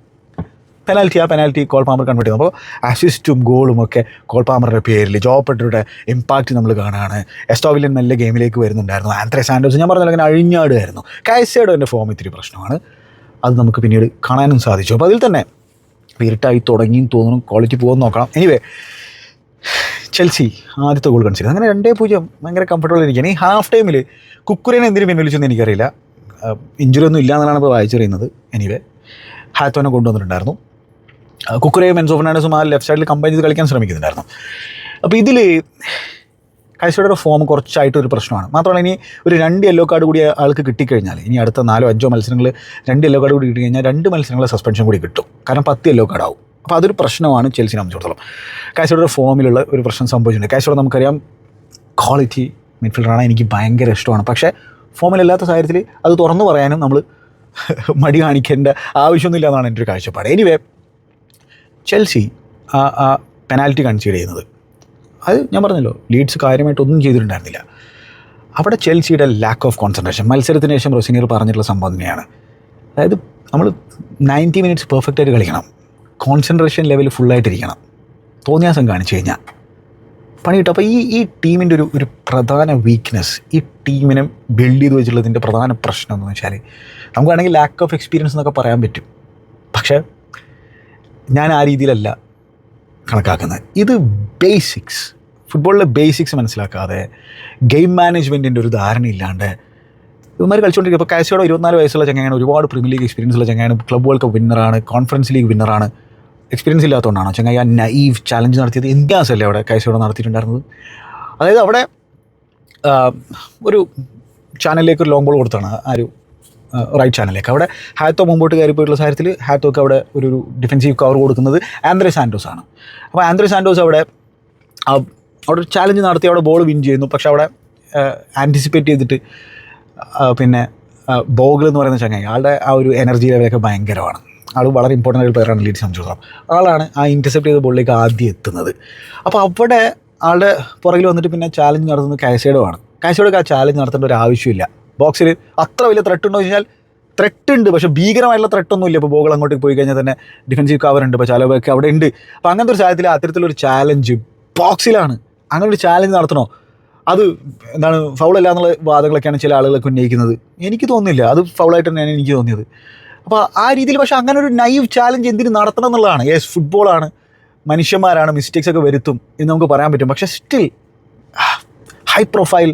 പെനാൽറ്റി ആ പെനാൽറ്റി കോൾ പാമർ കൺവേർട്ട് ചെയ്തു അപ്പോൾ അസിസ്റ്റും ഗോളും ഒക്കെ കോൾ പാമറുടെ പേരിൽ ജോപ്പട്ടറുടെ ഇമ്പാക്റ്റ് നമ്മൾ കാണുകയാണ് എസ്റ്റോവിലിയൻ നല്ല ഗെയിമിലേക്ക് വരുന്നുണ്ടായിരുന്നു. ആന്ത്രേ സാൻഡോസ് ഞാൻ പറഞ്ഞാൽ അങ്ങനെ അഴിഞ്ഞാടുമായിരുന്നു. കായ്സയുടെ എന്റെ ഫോം ഇത്തിരി പ്രശ്നമാണ്. അത് നമുക്ക് പിന്നീട് കാണാനും സാധിച്ചു. അപ്പോൾ അതിൽ തന്നെ ഇരുട്ടായി തുടങ്ങിയും തോന്നുന്നു. ക്വാളിറ്റി പോകാൻ നോക്കണം. എനിവേ ചെൽസി ആദ്യത്തെ ഗോൾ കൺസിഡർ അങ്ങനെ രണ്ടേ പൂജ്യം ഭയങ്കര കംഫർട്ടബിൾ ഇരിക്കുകയാണ്. ഈ ഹാഫ് ടൈമിൽ കുക്കുരേനെ എന്തിനു പിൻവലിച്ചെന്ന് എനിക്കറിയില്ല. ഇഞ്ചുറി ഒന്നും ഇല്ല എന്നാണ് ഇപ്പോൾ വായിച്ചറിയുന്നത്. എനിവേ ഹാത്തോനെ കൊണ്ടുവന്നിട്ടുണ്ടായിരുന്നു. ആ, കുക്കുരയും എൻസോ ഫെർണാണ്ടസും ആ ലെഫ്റ്റ് സൈഡിൽ കമ്പൈൻ ചെയ്ത് കളിക്കാൻ ശ്രമിക്കുന്നുണ്ടായിരുന്നു. അപ്പോൾ ഇതിൽ കൈസയുടെ ഫോം കുറച്ചായിട്ട് ഒരു പ്രശ്നമാണ്. മാത്രമല്ല ഇനി ഒരു രണ്ട് യെല്ലോ കാർഡ് കൂടി ആൾക്ക് കിട്ടിക്കഴിഞ്ഞാൽ ഇനി അടുത്ത നാലോ അഞ്ചോ മത്സരങ്ങൾ രണ്ട് യെല്ലോ കാർഡ് കൂടി കിട്ടിക്കഴിഞ്ഞാൽ രണ്ട് മത്സരങ്ങളെ സസ്പെൻഷൻ കൂടി കിട്ടും. കാരണം പത്ത് യെല്ലോ ആവും. അപ്പോൾ അതൊരു പ്രശ്നമാണ് ചെൽസിനെ സംബന്ധിച്ചിടത്തോളം. കാശയുടെ ഫോമിലുള്ള ഒരു പ്രശ്നം സംഭവിച്ചിട്ടുണ്ട്. കാശോടെ നമുക്കറിയാം ക്വാളിറ്റി മിഡ്ഫീൽഡറാണ് എനിക്ക് ഭയങ്കര ഇഷ്ടമാണ്. പക്ഷേ ഫോമിലല്ലാത്ത സാഹചര്യത്തിൽ അത് തുറന്നു പറയാനും നമ്മൾ മടി കാണിക്കേണ്ട ആവശ്യമൊന്നുമില്ല എന്നാണ് എന്റെ ഒരു കാഴ്ചപ്പാട്. എനിവേ ചെൽസി ആ ആ പെനാൽറ്റി കൺസീഡ് ചെയ്യുന്നത്. അത് ഞാൻ പറഞ്ഞല്ലോ ലീഡ്സ് കാര്യമായിട്ടൊന്നും ചെയ്തിട്ടുണ്ടായിരുന്നില്ല. അവിടെ ചെൽസിയുടെ ലാക്ക് ഓഫ് കോൺസെൻട്രേഷൻ മത്സരത്തിന് ശേഷം റൊസിനിയർ പറഞ്ഞിട്ടുള്ള സംഭവം തന്നെയാണ്. അതായത് നമ്മൾ നയന്റി മിനിറ്റ്സ് പെർഫെക്റ്റ് ആയിട്ട് കളിക്കണം. കോൺസെൻട്രേഷൻ ലെവൽ ഫുള്ളായിട്ടിരിക്കണം തോന്നിയാസം കാണിച്ചു കഴിഞ്ഞാൽ പണി കിട്ടും. അപ്പോൾ ഈ ഈ ടീമിന്റെ ഒരു ഒരു പ്രധാന വീക്ക്നെസ് ഈ ടീമിനെ ബിൽഡ് ചെയ്ത് വെച്ചിട്ടുള്ളതിന്റെ പ്രധാന പ്രശ്നം എന്ന് വെച്ചാൽ നമുക്ക് വേണമെങ്കിൽ ലാക്ക് ഓഫ് എക്സ്പീരിയൻസ് എന്നൊക്കെ പറയാൻ പറ്റും. പക്ഷേ ഞാൻ ആ രീതിയിലല്ല കണക്കാക്കുന്നത്. ഇത് ബേസിക്സ് ഫുട്ബോളിലെ ബേസിക്സ് മനസ്സിലാക്കാതെ ഗെയിം മാനേജ്മെന്റിന്റെ ഒരു ധാരണയില്ലാണ്ട് ഇവന്മാർ കളിച്ചുകൊണ്ടിരിക്കുക ഇപ്പോൾ കാശിയോടെ ഇരുപത്തിനാല് വയസ്സുള്ള ചങ്ങയാണ് ഒരുപാട് പ്രീമിയർ ലീഗ് എക്സ്പീരിയൻസ് ഉള്ള ചങ്ങയാണ് ക്ലബ് വേൾഡ് കപ്പ് വിന്നറാണ് കോൺഫറൻസ് ലീഗ് വിന്നറാണ് എക്സ്പീരിയൻസ് ഇല്ലാത്തതുകൊണ്ടാണ് ചങ്ങായി ആ നൈവ് ചാലഞ്ച് നടത്തിയത് ഇന്ത്യാസ് അല്ലേ അവിടെ കാശിയോടെ നടത്തിയിട്ടുണ്ടായിരുന്നത്? അതായത് അവിടെ ഒരു ചാനലിലേക്ക് ഒരു ലോങ് ബോൾ കൊടുത്താണ്. ആ ഒരു റൈറ്റ് ചാനലിലേക്ക് അവിടെ ഹാത്തോ മുമ്പോട്ട് കയറി പോയിട്ടുള്ള സാഹചര്യത്തിൽ ഹാത്തോക്ക് അവിടെ ഒരു ഡിഫൻസീവ് കവർ കൊടുക്കുന്നത് ആന്ത്രേ സാൻഡോസ് ആണ്. അപ്പോൾ ആന്ത്രേ സാൻഡോസ് അവിടെ അവിടെ ഒരു ചാലഞ്ച് നടത്തി അവിടെ ബോൾ വിൻ ചെയ്യുന്നു. പക്ഷെ അവിടെ ആന്റിസിപ്പേറ്റ് ചെയ്തിട്ട് പിന്നെ ബോഗിൾ എന്ന് പറയുന്ന ചങ്ങായി ആളുടെ ആ ഒരു എനർജി ലെവലൊക്കെ ഭയങ്കരമാണ്. ആൾ വളരെ ഇമ്പോർട്ടന്റ് ഒരു പ്ലെയറാണ് ലീഡ് സംബന്ധിച്ചിടത്തോളം ആളാണ് ആ ഇന്റർസെപ്റ്റ് ചെയ്ത ബോളിലേക്ക് ആദ്യം എത്തുന്നത്. അപ്പോൾ അവിടെ ആളുടെ പുറകിൽ വന്നിട്ട് പിന്നെ ചാലഞ്ച് നടത്തുന്നത് കാസേഡോ ആണ്. കാസേഡോക്ക് ആ ചാലഞ്ച് നടത്തേണ്ട ഒരു ആവശ്യമില്ല. ബോക്സിൽ അത്ര വലിയ ത്രെട്ട് ഉണ്ടോ എന്ന് വെച്ചാൽ ത്രെട്ട് ഉണ്ട്. പക്ഷേ ഭീകരമായിട്ടുള്ള ത്രെട്ടൊന്നും ഇല്ല ഇപ്പോൾ ബോൾ അങ്ങോട്ട് പോയി കഴിഞ്ഞാൽ തന്നെ ഡിഫൻസീവ് കവർ ഉണ്ട്. ഇപ്പോൾ ചിലവൊക്കെ അവിടെ ഉണ്ട്. അപ്പോൾ അങ്ങനത്തെ ഒരു സാഹചര്യത്തിൽ അത്തരത്തിലൊരു ചാലഞ്ച് ബോക്സിലാണ് അങ്ങനെ ഒരു ചാലഞ്ച് നടത്തണോ? അത് എന്താണ് ഫൗളല്ല എന്നുള്ള വാദങ്ങളൊക്കെയാണ് ചില ആളുകളൊക്കെ ഉന്നയിക്കുന്നത്. എനിക്ക് തോന്നുന്നില്ല. അത് ഫൗളായിട്ട് തന്നെയാണ് എനിക്ക് തോന്നിയത്. അപ്പോൾ ആ രീതിയിൽ പക്ഷേ അങ്ങനെ ഒരു നൈവ് ചാലഞ്ച് എന്തിനു നടത്തണം എന്നുള്ളതാണ്. യെസ് ഫുട്ബോളാണ് മനുഷ്യന്മാരാണ് മിസ്റ്റേക്സ് ഒക്കെ വരുത്തും എന്ന് നമുക്ക് പറയാൻ പറ്റും. പക്ഷേ സ്റ്റിൽ ഹൈ പ്രൊഫൈൽ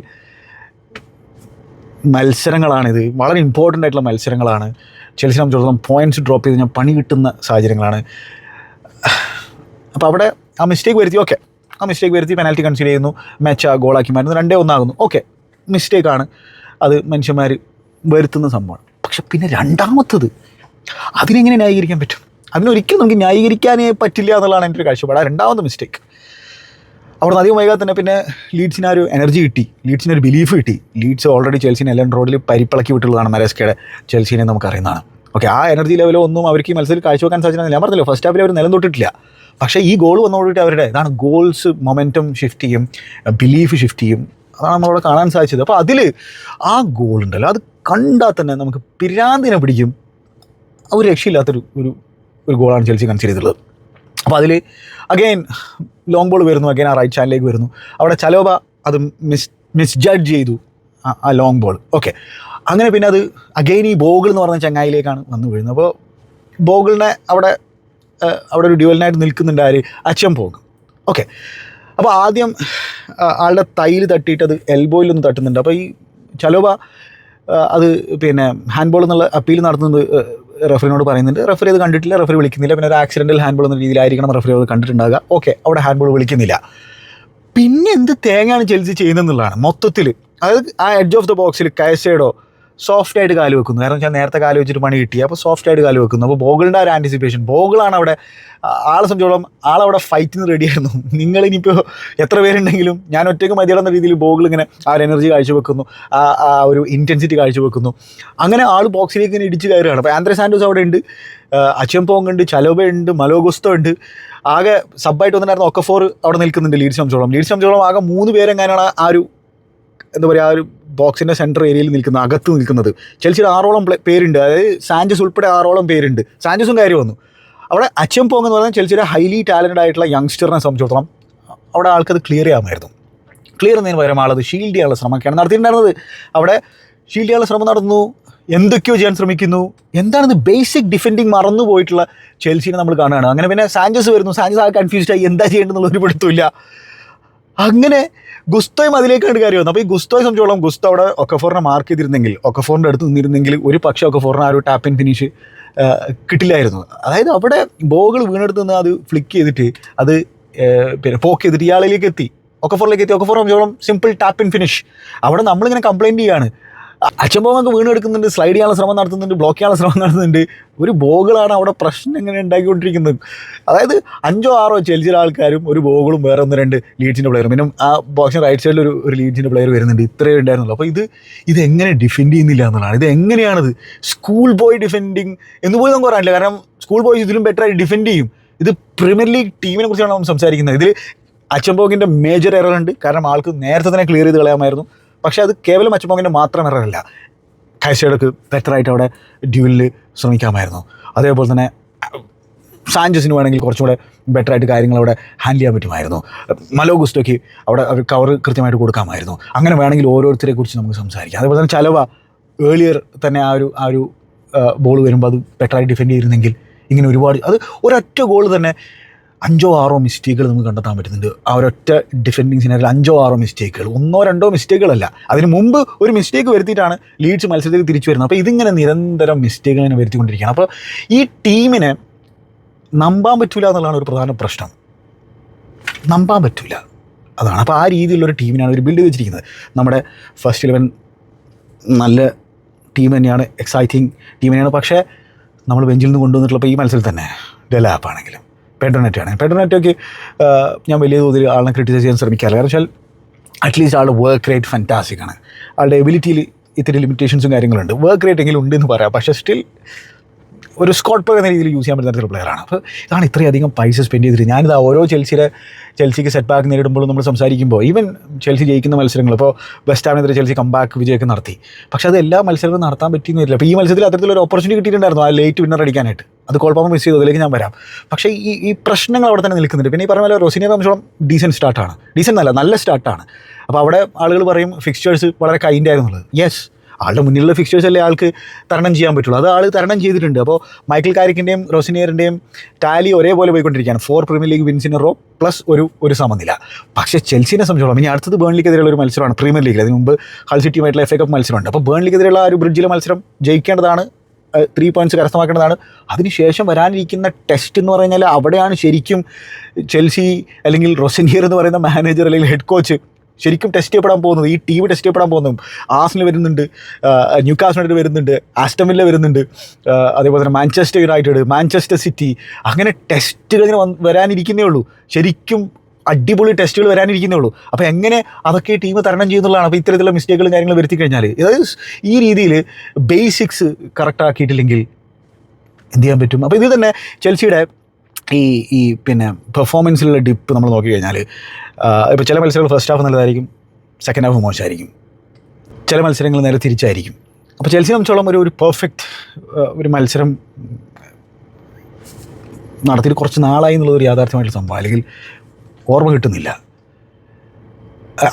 മത്സരങ്ങളാണിത്. വളരെ ഇമ്പോർട്ടന്റ് ആയിട്ടുള്ള മത്സരങ്ങളാണ്. ചെൽസിനെ സംബന്ധിച്ചിടത്തോളം പോയിന്റ്സ് ഡ്രോപ്പ് ചെയ്ത് ഞാൻ പണി കിട്ടുന്ന സാഹചര്യങ്ങളാണ്. അപ്പോൾ അവിടെ ആ മിസ്റ്റേക്ക് വരുത്തി. ഓക്കെ ആ മിസ്റ്റേക്ക് വരുത്തി പെനാൽറ്റി കൺസിഡർ ചെയ്യുന്നു. മാച്ച് ആ ഗോളാക്കി മാറ്റുന്നു. രണ്ടേ ഒന്നാകുന്നു ഓക്കെ മിസ്റ്റേക്കാണ് അത് മനുഷ്യന്മാർ വരുത്തുന്ന സംഭവമാണ്. പക്ഷെ പിന്നെ രണ്ടാമത്തത് അതിനെങ്ങനെ ന്യായീകരിക്കാൻ പറ്റും? അതിനൊരിക്കലും നമുക്ക് ന്യായീകരിക്കാനേ പറ്റില്ല എന്നുള്ളതാണ് എന്റെ ഒരു കാഴ്ചപ്പാട്. ആ രണ്ടാമത്തെ മിസ്റ്റേക്ക് അവിടെ നിന്ന് അധികം വൈകാതെ തന്നെ പിന്നെ ലീഡ്സിന് ആ ഒരു എനർജി കിട്ടി. ലീഡ്സിന് ഒരു ബിലീഫ് കിട്ടി. ലീഡ്സ് ഓൾറെഡി ചെൽസിനെ എല്ലാം റോഡിൽ പരിപ്പിളക്കി വിട്ടുള്ളതാണ് മരസ്കയുടെ ചെൽസിനെ നമുക്കറിയുന്നതാണ് ഓക്കെ ആ എനർജി ലെവലോ ഒന്നും അവർക്ക് ഈ മത്സരത്തിൽ കാഴ്ചവെക്കാൻ സാധിച്ചില്ല ഞാൻ പറഞ്ഞല്ലോ. ഫസ്റ്റ് ഹാഫിൽ അവർ നിലം തൊട്ടിട്ടില്ല. പക്ഷേ ഈ ഗോൾ വന്നോടിട്ട് അവരുടെ ഇതാണ് ഗോൾസ് മൊമെന്റം ഷിഫ്റ്റ് ചെയ്യും ബിലീഫ് ഷിഫ്റ്റ് ചെയ്യും. അതാണ് നമ്മളവിടെ കാണാൻ സാധിച്ചത്. അപ്പോൾ അതിൽ ആ ഗോൾ ഉണ്ടല്ലോ. അത് കണ്ടാൽ തന്നെ നമുക്ക് പിരാന്തിനെ പിടിക്കും. ഒരു രക്ഷയില്ലാത്തൊരു ഒരു ഒരു ഗോളാണ് ചെൽസി കൺസിഡർ ചെയ്തിട്ടുള്ളത്. അപ്പോൾ അതിൽ അഗെയിൻ ലോങ് ബോൾ വരുന്നു അഗെയിൻ ആ റൈറ്റ് ചാനലിലേക്ക് വരുന്നു. അവിടെ ചലോബ അത് മിസ് മിസ് ജഡ്ജ് ചെയ്തു ആ- ലോങ് ബോൾ ഓക്കെ അങ്ങനെ പിന്നെ അത് അഗെയിൻ ഈ ബോഗിൾ എന്ന് പറഞ്ഞ ചങ്ങായിലേക്കാണ് വന്നു വീഴുന്നത്. അപ്പോൾ ബോഗിളിനെ അവിടെ അവിടെ ഒരു ഡ്യുവലിനായിട്ട് നിൽക്കുന്നുണ്ട് ആര്? അച്ഛൻ പോകും ഓക്കെ അപ്പോൾ ആദ്യം ആളുടെ തൈൽ തട്ടിയിട്ട് അത് എൽബോയിലൊന്ന് തട്ടുന്നുണ്ട്. അപ്പോൾ ഈ ചലോബ അത് പിന്നെ ഹാൻഡ് ബോൾ എന്നുള്ള അപ്പീൽ നടത്തുന്നത് റെഫറിനോട് പറയുന്നുണ്ട് റഫറി അത് കണ്ടിട്ടില്ല റഫറി വിളിക്കുന്നില്ല പിന്നെ ഒരു ആക്സിഡന്റൽ ഹാൻഡ് ബോൾ എന്ന രീതിയിലായിരിക്കണം റഫറി അത് കണ്ടിട്ടുണ്ടാകുക ഓക്കെ അവിടെ ഹാൻഡ് ബോൾ വിളിക്കുന്നില്ല. പിന്നെ എന്ത് തേങ്ങയാണ് ചെലിച്ച് ചെയ്യുന്നതെന്നുള്ളതാണ് മൊത്തത്തിൽ അതായത് ആ എഡ്ജ് ഓഫ് ദ ബോക്സിൽ കയസേഡോ സോഫ്റ്റ് ആയിട്ട് കാൽ വെക്കുന്നു. കാരണം വെച്ചാൽ നേരത്തെ കാൽ വെച്ചിട്ട് പണി കിട്ടി. അപ്പോൾ സോഫ്റ്റ് ആയിട്ട് കാൽ വെക്കുന്നു. അപ്പോൾ ബോഗിളിന്റെ ഒരു ആന്റിസിപ്പേഷൻ ബോഗിളാണ് അവിടെ ആളെ സംബന്ധിച്ചോളം ആളവിടെ ഫൈറ്റിന് റെഡിയായിരുന്നു നിങ്ങൾ ഇനിയിപ്പോൾ എത്ര പേരുണ്ടെങ്കിലും ഞാൻ ഒറ്റയ്ക്ക് മതിയാടുന്ന രീതിയിൽ ബോഗിൾ ഇങ്ങനെ ആ ഒരു എനർജി കാഴ്ചവെക്കുന്നു ആ ആ ഒരു ഇന്റൻസിറ്റി കാഴ്ചവെക്കുന്നു അങ്ങനെ ആൾ ബോക്സിലേക്ക് ഇങ്ങനെ ഇടിച്ച് കയറുകയാണ്. അപ്പോൾ ആന്ത്രേ സാൻഡോസ് അവിടെ ഉണ്ട്. അച്ചംപോങ് ഉണ്ട് ചലോബ ഉണ്ട് മലോഗുസ്തോ ഉണ്ട്. ആകെ സബ്ബായിട്ട് വന്നിട്ടുണ്ടായിരുന്ന ഒക്കഫോർ അവിടെ നിൽക്കുന്നുണ്ട് ലീഡ്സ് സംബന്ധിച്ചോളം. ലീഡ്സ് സംബന്ധിച്ചോളം ആകെ മൂന്ന് പേരെങ്ങാനാണ് ആ ഒരു എന്താ പറയുക ആ ഒരു ബോക്സിന്റെ സെന്റർ ഏരിയയിൽ നിൽക്കുന്ന അകത്ത് നിൽക്കുന്നത്. ചെൽസിയുടെ ആറോളം പേരുണ്ട്. അതായത് സാഞ്ചസ് ഉൾപ്പെടെ ആറോളം പേരുണ്ട്. സാഞ്ചസും കയറി വന്നു. അവിടെ അച്ഛൻ പോങ് എന്ന് പറഞ്ഞാൽ ചെൽസിയുടെ ഹൈലി ടാലന്റഡ് ആയിട്ടുള്ള യങ്സ്റ്ററിനെ സംബന്ധിച്ചിടത്തോളം അവിടെ ആൾക്കത് ക്ലിയർ ചെയ്യാമായിരുന്നു. ക്ലിയർ ചെയ്യുന്നതിന് പകരം ആളത് ഷീൽഡ് ചെയ്യാനുള്ള ശ്രമമൊക്കെയാണ് നടത്തിയിട്ടുണ്ടായിരുന്നത്. അവിടെ ഷീൽഡ് ചെയ്യാനുള്ള ശ്രമം നടന്നു. എന്തൊക്കെയോ ചെയ്യാൻ ശ്രമിക്കുന്നു. എന്താണിത് ബേസിക് ഡിഫെൻഡിങ് മറന്നു പോയിട്ടുള്ള ചെൽസിനെ നമ്മൾ കാണുകയാണ്. അങ്ങനെ പിന്നെ സാഞ്ചസ് വരുന്നു. സാഞ്ചസ് ആ കൺഫ്യൂസ്ഡ് ആയി. എന്താ ചെയ്യേണ്ടതെന്നുള്ള ഒരു പിടുത്തമില്ല അങ്ങനെ ഗുസ്തോയും അതിലേക്കാണ് കാര്യം വന്നത്. അപ്പോൾ ഈ ഗുസ്തോയെ സംബന്ധിച്ചോളം ഗുസ്തോ അവിടെ ഒക്കഫോറിനെ മാർക്ക് ചെയ്തിരുന്നെങ്കിൽ ഒക്കഫോറിന്റെ അടുത്ത് നിന്നിരുന്നെങ്കിൽ ഒരു പക്ഷേ ഒക്കഫോറിന് ആ ഒരു ടാപ്പ് ആൻഡ് ഫിനിഷ് കിട്ടില്ലായിരുന്നു. അതായത് അവിടെ ബോകൾ വീണെടുത്ത് നിന്ന് അത് ഫ്ലിക്ക് ചെയ്തിട്ട് അത് പിന്നെ പോക്ക് ചെയ്തിട്ട് ഇയാളിലേക്ക് എത്തി. ഒക്കഫോറിലേക്ക് എത്തി. ഒക്കഫോർ സംബന്ധിച്ചോളം സിമ്പിൾ ടാപ്പ് ആൻഡ് ഫിനിഷ് അവിടെ നമ്മളിങ്ങനെ കംപ്ലയിന്റ് ചെയ്യാണ്. അച്ഛമ്പോങ്ങൊക്കെ വീണെടുക്കുന്നുണ്ട് സ്ലൈഡ് ചെയ്യാനുള്ള ശ്രമം നടത്തുന്നുണ്ട് ബ്ലോക്ക് ചെയ്യാനുള്ള ശ്രമം നടത്തുന്നുണ്ട്. ഒരു ബോഗിളാണ് അവിടെ പ്രശ്നം ഇങ്ങനെ ഉണ്ടാക്കിക്കൊണ്ടിരിക്കുന്നത്. അതായത് അഞ്ചോ ആറോ ചെൽസിയുടെ ആൾക്കാരും ഒരു ബോഗിളും വേറെ ഒന്ന് രണ്ട് ലീഡ്സിന്റെ പ്ലെയറും പിന്നെ ആ ബോക്സിന് റൈറ്റ് സൈഡിൽ ഒരു ഒരു ലീഡ്സിന്റെ പ്ലെയർ വരുന്നുണ്ട്. ഇത്രയേ ഉണ്ടായിരുന്നുള്ളൂ. അപ്പോൾ ഇത് ഇത് എങ്ങനെ ഡിഫെൻഡ് ചെയ്യുന്നില്ല എന്നുള്ളതാണ്. ഇത് എങ്ങനെയാണത്? സ്കൂൾ ബോയ് ഡിഫെൻഡിങ് എന്ന് പോലും നമുക്ക് പറയാനില്ല. കാരണം സ്കൂൾ ബോയ്സ് ഇതിലും ബെറ്റർ ആയി ഡിഫെൻഡ് ചെയ്യും. ഇത് പ്രീമിയർ ലീഗ് ടീമിനെ കുറിച്ചാണ് നമ്മൾ സംസാരിക്കുന്നത്. ഇതിൽ അച്ചംബോഗിന്റെ മേജർ എറർ ഉണ്ട്. കാരണം ആൾക്ക് നേരത്തെ തന്നെ ക്ലിയർ ചെയ്ത് കളയാമായിരുന്നു. പക്ഷേ അത് കേവലം അച്ചംബോഗിന്റെ മാത്രം എററല്ല. കാഴ്ചകൾക്ക് ബെറ്ററായിട്ട് അവിടെ ഡ്യൂലിൽ ശ്രമിക്കാമായിരുന്നു. അതേപോലെ തന്നെ സാഞ്ചസിന് വേണമെങ്കിൽ കുറച്ചും കൂടെ ബെറ്റർ ആയിട്ട് കാര്യങ്ങൾ അവിടെ ഹാൻഡിൽ ചെയ്യാൻ പറ്റുമായിരുന്നു. മലോ ഗുസ്റ്റോക്ക് അവിടെ കവർ കൃത്യമായിട്ട് കൊടുക്കാമായിരുന്നു. അങ്ങനെ വേണമെങ്കിൽ ഓരോരുത്തരെ കുറിച്ച് നമുക്ക് സംസാരിക്കാം. അതേപോലെ തന്നെ ചലവ ഏർലിയർ തന്നെ ആ ഒരു ആ ഒരു ബോൾ വരുമ്പോൾ അത് ബെറ്ററായി ഡിഫെൻഡ് ചെയ്തിരുന്നെങ്കിൽ ഇങ്ങനെ ഒരുപാട് അത് ഒരൊറ്റ ഗോൾ തന്നെ അഞ്ചോ ആറോ മിസ്റ്റേക്കുകൾ നമുക്ക് കണ്ടെത്താൻ പറ്റുന്നുണ്ട്. ആ ഒരൊറ്റ ഡിഫെൻഡിങ് സിനാരിൽ അഞ്ചോ ആറോ മിസ്റ്റേക്കുകൾ. ഒന്നോ രണ്ടോ മിസ്റ്റേക്കുകളല്ല. അതിന് മുമ്പ് ഒരു മിസ്റ്റേക്ക് വരുത്തിയിട്ടാണ് ലീഡ്സ് മത്സരത്തിൽ തിരിച്ചു വരുന്നത്. അപ്പോൾ ഇതിങ്ങനെ നിരന്തരം മിസ്റ്റേക്കുകൾ തന്നെ വരുത്തിക്കൊണ്ടിരിക്കുകയാണ്. അപ്പോൾ ഈ ടീമിനെ നമ്പാൻ പറ്റില്ല എന്നുള്ളതാണ് ഒരു പ്രധാന പ്രശ്നം. നമ്പാൻ പറ്റില്ല അതാണ്. അപ്പോൾ ആ രീതിയിലുള്ളൊരു ടീമിനാണ് ഒരു ബിൽഡ് ചെയ്ത് വെച്ചിരിക്കുന്നത് നമ്മുടെ ഫസ്റ്റ് ഇലവൻ നല്ല ടീം തന്നെയാണ്. എക്സൈറ്റിംഗ് ടീം തന്നെയാണ്. പക്ഷേ നമ്മൾ ബെഞ്ചിൽ നിന്ന് കൊണ്ടുവന്നിട്ടുള്ളപ്പോൾ ഈ മത്സരത്തിൽ തന്നെ ഡെലാപ്പ് ആണെങ്കിലും പെഡർനെറ്റൊക്കെ ആണ്. ഞാൻ വലിയ തോതിൽ ആളിനെ ക്രിറ്റിസൈസ് ചെയ്യാൻ ശ്രമിക്കാറില്ല. കാരണം വെച്ചാൽ അറ്റ്ലീസ്റ്റ് ആളുടെ വർക്ക് റേറ്റ് ഫാന്റാസ്റ്റിക് ആണ്. ആളുടെ എബിലിറ്റിയിൽ ഇത്തിരി ലിമിറ്റേഷൻസും കാര്യങ്ങളുണ്ട്. വർക്ക് റേറ്റ് എങ്കിലും ഉണ്ടെന്ന് പറയാം. പക്ഷേ സ്റ്റിൽ ഒരു സ്കോട്ട് എന്ന രീതിയിൽ യൂസ് ചെയ്യാൻ പറ്റുന്ന പ്ലെയറാണ് അപ്പോൾ ഇതാണ് ഇത്രയധികം പൈസ സ്പെൻഡ് ചെയ്തിട്ട് ഞാനിത് ഓരോ ചെൽസിയുടെ ചെൽസിക്ക് സെറ്റ് ബാക്ക് നേരിടുമ്പോഴും നമ്മൾ സംസാരിക്കുമ്പോൾ ഈവൻ ചെൽസി ജയിക്കുന്ന മത്സരങ്ങൾ ഇപ്പോൾ വെസ്റ്റ് ഹാമിനെതിരെ ചെൽസി കംബാക്ക് വിജയമൊക്കെ നടത്തി. പക്ഷേ അത് എല്ലാ മത്സരങ്ങളും നടത്താൻ പറ്റിയെന്ന് വരില്ല. അപ്പോൾ ഈ മത്സരത്തിൽ അത്തരത്തിലൊരു ഓപ്പർച്യൂണിറ്റി കിട്ടിയിട്ടുണ്ടായിരുന്നു. ആ ലേറ്റ് വിന്നർ അടിക്കാനായിട്ട്. അത് കുഴപ്പമൊന്നും മിസ് ചെയ്തു അതിലേക്ക് ഞാൻ വരാം. പക്ഷേ ഈ ഈ പ്രശ്നങ്ങൾ അവിടെ തന്നെ നിൽക്കുന്നുണ്ട്. പിന്നെ ഈ പറഞ്ഞ പോലെ റൊസിനെ സംബന്ധിച്ചോളം ഡീസന്റ് സ്റ്റാർട്ടാണ് ഡീസന്റ് അല്ല നല്ല സ്റ്റാർട്ടാണ് അപ്പോൾ അവിടെ ആളുകൾ പറയും ഫിക്സ്ചേഴ്സ് വളരെ കൈൻഡ് ആയിരുന്നുള്ളത്. യെസ് ആളുടെ മുന്നിലുള്ള ഫിക്സ്ചേഴ്സ് അല്ലേ ആൾക്ക് തരണം ചെയ്യാൻ പറ്റുള്ളൂ. അത് ആൾ തരണം ചെയ്തിട്ടുണ്ട്. അപ്പോൾ മൈക്കിൾ കാരിക്കിന്റെയും റോസിനിയറിന്റെയും ടാലി ഒരേപോലെ പോയിക്കൊണ്ടിരിക്കുകയാണ്. Four premier league wins in row plus ഒരു ഒരു സമനില. പക്ഷേ ചെൽസിനെ സംബന്ധിച്ചോളം ഇനി അടുത്തത് ബേൺലിക്കെതിരെയുള്ള ഒരു മത്സരമാണ് പ്രീമിയർ ലീഗിൽ അതിന് മുമ്പ് ഹൾ സിറ്റിയുമായിട്ടുള്ള എഫ് എ കപ്പ് മത്സരമുണ്ട്. അപ്പോൾ ബേൺലിക്കെതിരെയുള്ള ആ ഒരു ബ്രിഡ്ജിലെ മത്സരം ജയിക്കേണ്ടതാണ് ത്രീ പോയിന്റ്സ് കരസ്ഥമാക്കേണ്ടതാണ്. അതിനുശേഷം വരാനിരിക്കുന്ന ടെസ്റ്റ് എന്ന് പറഞ്ഞാൽ അവിടെയാണ് ശരിക്കും ചെൽസി അല്ലെങ്കിൽ റൊസനിയർ എന്ന് പറയുന്ന മാനേജർ അല്ലെങ്കിൽ ഹെഡ് കോച്ച് ശരിക്കും ടെസ്റ്റ് ചെയ്യപ്പെടാൻ പോകുന്നത്. ഈ ടീം ടെസ്റ്റ് ചെയ്യപ്പെടാൻ പോകുന്നതും ആസിന് വരുന്നുണ്ട് ന്യൂ വരുന്നുണ്ട് ആസ്റ്റമില്ല വരുന്നുണ്ട് അതേപോലെ തന്നെ മാഞ്ചസ്റ്റർ യുണൈറ്റഡ് മാഞ്ചസ്റ്റർ സിറ്റി. അങ്ങനെ ടെസ്റ്റുകൾ വരാനിരിക്കുന്നേ ഉള്ളൂ. ശരിക്കും അടിപൊളി ടെസ്റ്റുകൾ വരാനിരിക്കുന്നേ ഉള്ളൂ. അപ്പോൾ എങ്ങനെ അതൊക്കെ ടീം തരണം ചെയ്യുന്നുള്ളതാണ്. അപ്പോൾ ഇത്തരത്തിലുള്ള മിസ്റ്റേക്കുകളും കാര്യങ്ങളും വരുത്തി കഴിഞ്ഞാൽ അതായത് ഈ രീതിയിൽ ബേസിക്സ് കറക്റ്റ് ആക്കിയിട്ടില്ലെങ്കിൽ എന്ത് ചെയ്യാൻ പറ്റും? അപ്പോൾ ഇത് തന്നെ ചെൽസിയുടെ ഈ ഈ പിന്നെ പെർഫോമൻസിലുള്ള ഡിപ്പ് നമ്മൾ നോക്കി കഴിഞ്ഞാൽ ഇപ്പോൾ ചില മത്സരങ്ങൾ ഫസ്റ്റ് ഹാഫ് നല്ലതായിരിക്കും സെക്കൻഡ് ഹാഫ് മോശമായിരിക്കും. ചില മത്സരങ്ങൾ നേരെ തിരിച്ചായിരിക്കും. അപ്പോൾ ചെൽസി സംബന്ധിച്ചോളം ഒരു ഒരു പെർഫെക്റ്റ് ഒരു മത്സരം നടത്തിയിട്ട് കുറച്ച് നാളായി എന്നുള്ളത് ഒരു യാഥാർത്ഥ്യമായിട്ടുള്ള സംഭവം. അല്ലെങ്കിൽ ഓർമ്മ കിട്ടുന്നില്ല.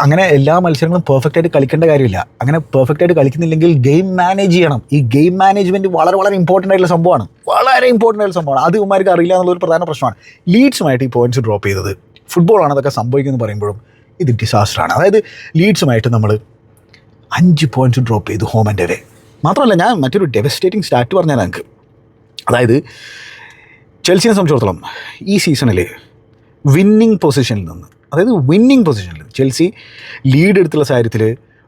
അങ്ങനെ എല്ലാ മത്സരങ്ങളും പെർഫെക്റ്റ് ആയിട്ട് കളിക്കേണ്ട കാര്യമില്ല. അങ്ങനെ പെർഫെക്റ്റ് ആയിട്ട് കളിക്കുന്നില്ലെങ്കിൽ ഗെയിം മാനേജ് ചെയ്യണം. ഈ ഗെയിം മാനേജ്മെന്റ് വളരെ വളരെ ഇമ്പോർട്ടന്റ് ആയിട്ടുള്ള സംഭവമാണ്. വളരെ ഇമ്പോർട്ടന്റ് ആയിട്ടുള്ള സംഭവമാണ്. അത് ഇവന്മാർക്ക് അറിയില്ല എന്നുള്ളൊരു പ്രധാന പ്രശ്നമാണ്. ലീഡ്സുമായിട്ട് ഈ പോയിന്റ്സ് ഡ്രോപ്പ് ചെയ്തത്. ഫുട്ബോളാണ് അതൊക്കെ സംഭവിക്കുന്നത് പറയുമ്പോഴും ഇത് ഡിസാസ്റ്ററാണ് അതായത് ലീഡ്സുമായിട്ട് നമ്മൾ അഞ്ച് പോയിന്റ്സ് ഡ്രോപ്പ് ചെയ്തു ഹോം ആൻഡ് അവേ മാത്രമല്ല ഞാൻ മറ്റൊരു ഡെവസ്റ്റേറ്റിംഗ് സ്റ്റാറ്റ് പറഞ്ഞാൽ ഞങ്ങൾക്ക് അതായത് ചെൽസിനെ സംബന്ധിച്ചിടത്തോളം ഈ സീസണിൽ വിന്നിങ് പൊസിഷനിൽ നിന്ന്. അതായത് വിന്നിങ് പൊസിഷനിൽ ചെൽസി ലീഡ് എടുത്തുള്ള സാഹചര്യത്തിൽ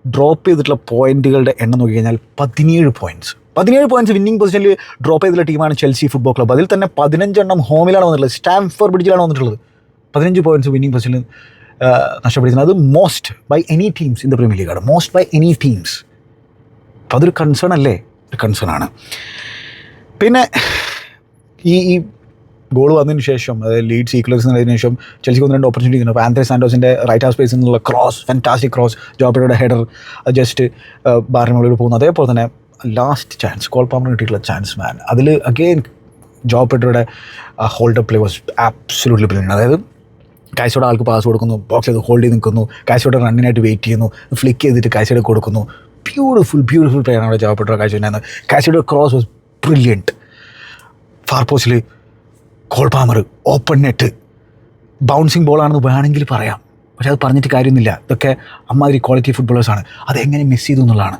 ഡ്രോപ്പ് ചെയ്തിട്ടുള്ള പോയിന്റുകളുടെ എണ്ണം നോക്കി കഴിഞ്ഞാൽ പതിനേഴ് പോയിന്റ്സ് പതിനേഴ് പോയിന്റ്സ് വിന്നിംഗ് പൊസിഷനിൽ ഡ്രോപ്പ് ചെയ്തിട്ടുള്ള ടീമാണ് ചെൽസി ഫുട്ബോൾ ക്ലബ്ബ് അതിൽ തന്നെ പതിനഞ്ചെണ്ണം ഹോമിലാണ് വന്നിട്ടുള്ളത്. സ്റ്റാംഫോർ ബ്രിഡ്ജിലാണ് വന്നിട്ടുള്ളത്. പതിനഞ്ച് പോയിന്റ്സ് വിന്നിംഗ് പൊസിഷനിൽ നഷ്ടപ്പെടുത്തുന്നത് അത് most by any teams in the Premier ലീഗാണ് most by any teams അപ്പോൾ അതൊരു കൺസേൺ അല്ലേ? ഒരു കൺസേൺ ആണ്. പിന്നെ ഈ ഈ ഗോൾ വന്നതിന് ശേഷം അതായത് ലീഡ് സീക്വൻസ് എന്നതിന് ശേഷം ചെൽസിക്ക് ഒന്ന് രണ്ട് ഓപ്പർച്യൂണിറ്റി ഉണ്ട് അപ്പോൾ ആന്ത്രേ സാൻഡോസിന്റെ റൈറ്റ് ഹാഫ് സ്പേസിൽ നിന്നുള്ള ക്രോസ് ഫാന്റാസ്റ്റിക് ക്രോസ് ജോബയുടെ ഹെഡർ ജസ്റ്റ് ബാറിനുള്ളിൽ പോകുന്നു. അതേപോലെ തന്നെ ലാസ്റ്റ് ചാൻസ് കോൾ പാമ്പർ കിട്ടിയിട്ടുള്ള ചാൻസ് മാൻ അതിൽ again Joao പെഡറുടെ hold play was absolutely brilliant അതായത് കാശോടെ ആൾക്ക് പാസ് കൊടുക്കുന്നു ബോക്സ് ചെയ്ത് ഹോൾഡ് ചെയ്ത് നിൽക്കുന്നു കാശോടെ റണ്ണിനായിട്ട് വെയിറ്റ് ചെയ്യുന്നു ഫ്ലിക്ക് ചെയ്തിട്ട് കാശോടെ കൊടുക്കുന്നു. ബ്യൂട്ടിഫുൾ ബ്യൂട്ടിഫുൾ പ്ലേ ആണ് അവിടെ ജോബ് പെഡർ കാശോടെ കാശോടെ ക്രോസ് വാസ് ബ്രില്യന്റ് ഫാർ പോസ്റ്റിൽ Cole Palmer open net bouncing ബോളാണെന്ന് വേണമെങ്കിൽ പറയാം. പക്ഷെ അത് പറഞ്ഞിട്ട് കാര്യമൊന്നുമില്ല. ഇതൊക്കെ അമ്മാതിരി ക്വാളിറ്റി ഫുട്ബോളേഴ്സാണ് അതെങ്ങനെ മിസ് ചെയ്തു എന്നുള്ളതാണ്.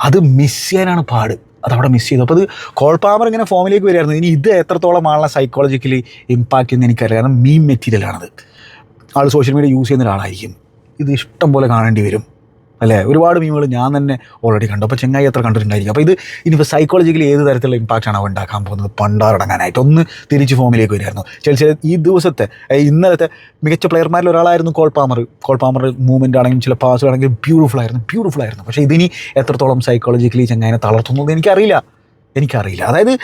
അത് മിസ് ചെയ്യാനാണ് പാട്. അത് അവിടെ മിസ് ചെയ്തു. അപ്പോൾ അത് കോൾ പാമർ ഇങ്ങനെ ഫോമിലേക്ക് വരികയായിരുന്നു. ഇനി ഇത് എത്രത്തോളം ആളെ സൈക്കോളജിക്കലി ഇമ്പാക്റ്റ് ചെയ്യുന്ന എനിക്കറിയാം കാരണം മീൻ മെറ്റീരിയലാണത് ആൾ സോഷ്യൽ മീഡിയ യൂസ് ചെയ്യുന്ന ഒരാളായിരിക്കും. ഇത് ഇഷ്ടം പോലെ കാണേണ്ടി വരും. അല്ലേ? ഒരുപാട് മീമുകൾ ഞാൻ തന്നെ ഓൾറെഡി കണ്ടു. അപ്പോൾ ചെങ്ങായി എത്ര കണ്ടിട്ടുണ്ടായിരിക്കും. അപ്പോൾ ഇത് ഇനിയിപ്പോൾ സൈക്കോളജിക്കലി ഏത് തരത്തിലുള്ള ഇമ്പാക്റ്റാണ് അവ ഉണ്ടാക്കാൻ പോകുന്നത്? പണ്ടാറടങ്ങാനായിട്ട്. ഒന്ന് തിരിച്ച് ഫോമിലേക്ക് വരുമായിരുന്നു ചെൽസി ഈ ദിവസത്തെ ഇന്നലത്തെ മികച്ച പ്ലെയർമാരിൽ ഒരാളായിരുന്നു Cole Palmer. Cole Palmer movement ആണെങ്കിലും ചില പാസ് ആണെങ്കിലും ബ്യൂട്ടിഫുൾ ആയിരുന്നു. ബ്യൂട്ടിഫുൾ ആയിരുന്നു. പക്ഷേ ഇതിനി എത്രത്തോളം സൈക്കോളജിക്കലി ചെങ്ങായിനെ തളർത്തുന്നത് എനിക്കറിയില്ല. എനിക്കറിയില്ല. അതായത്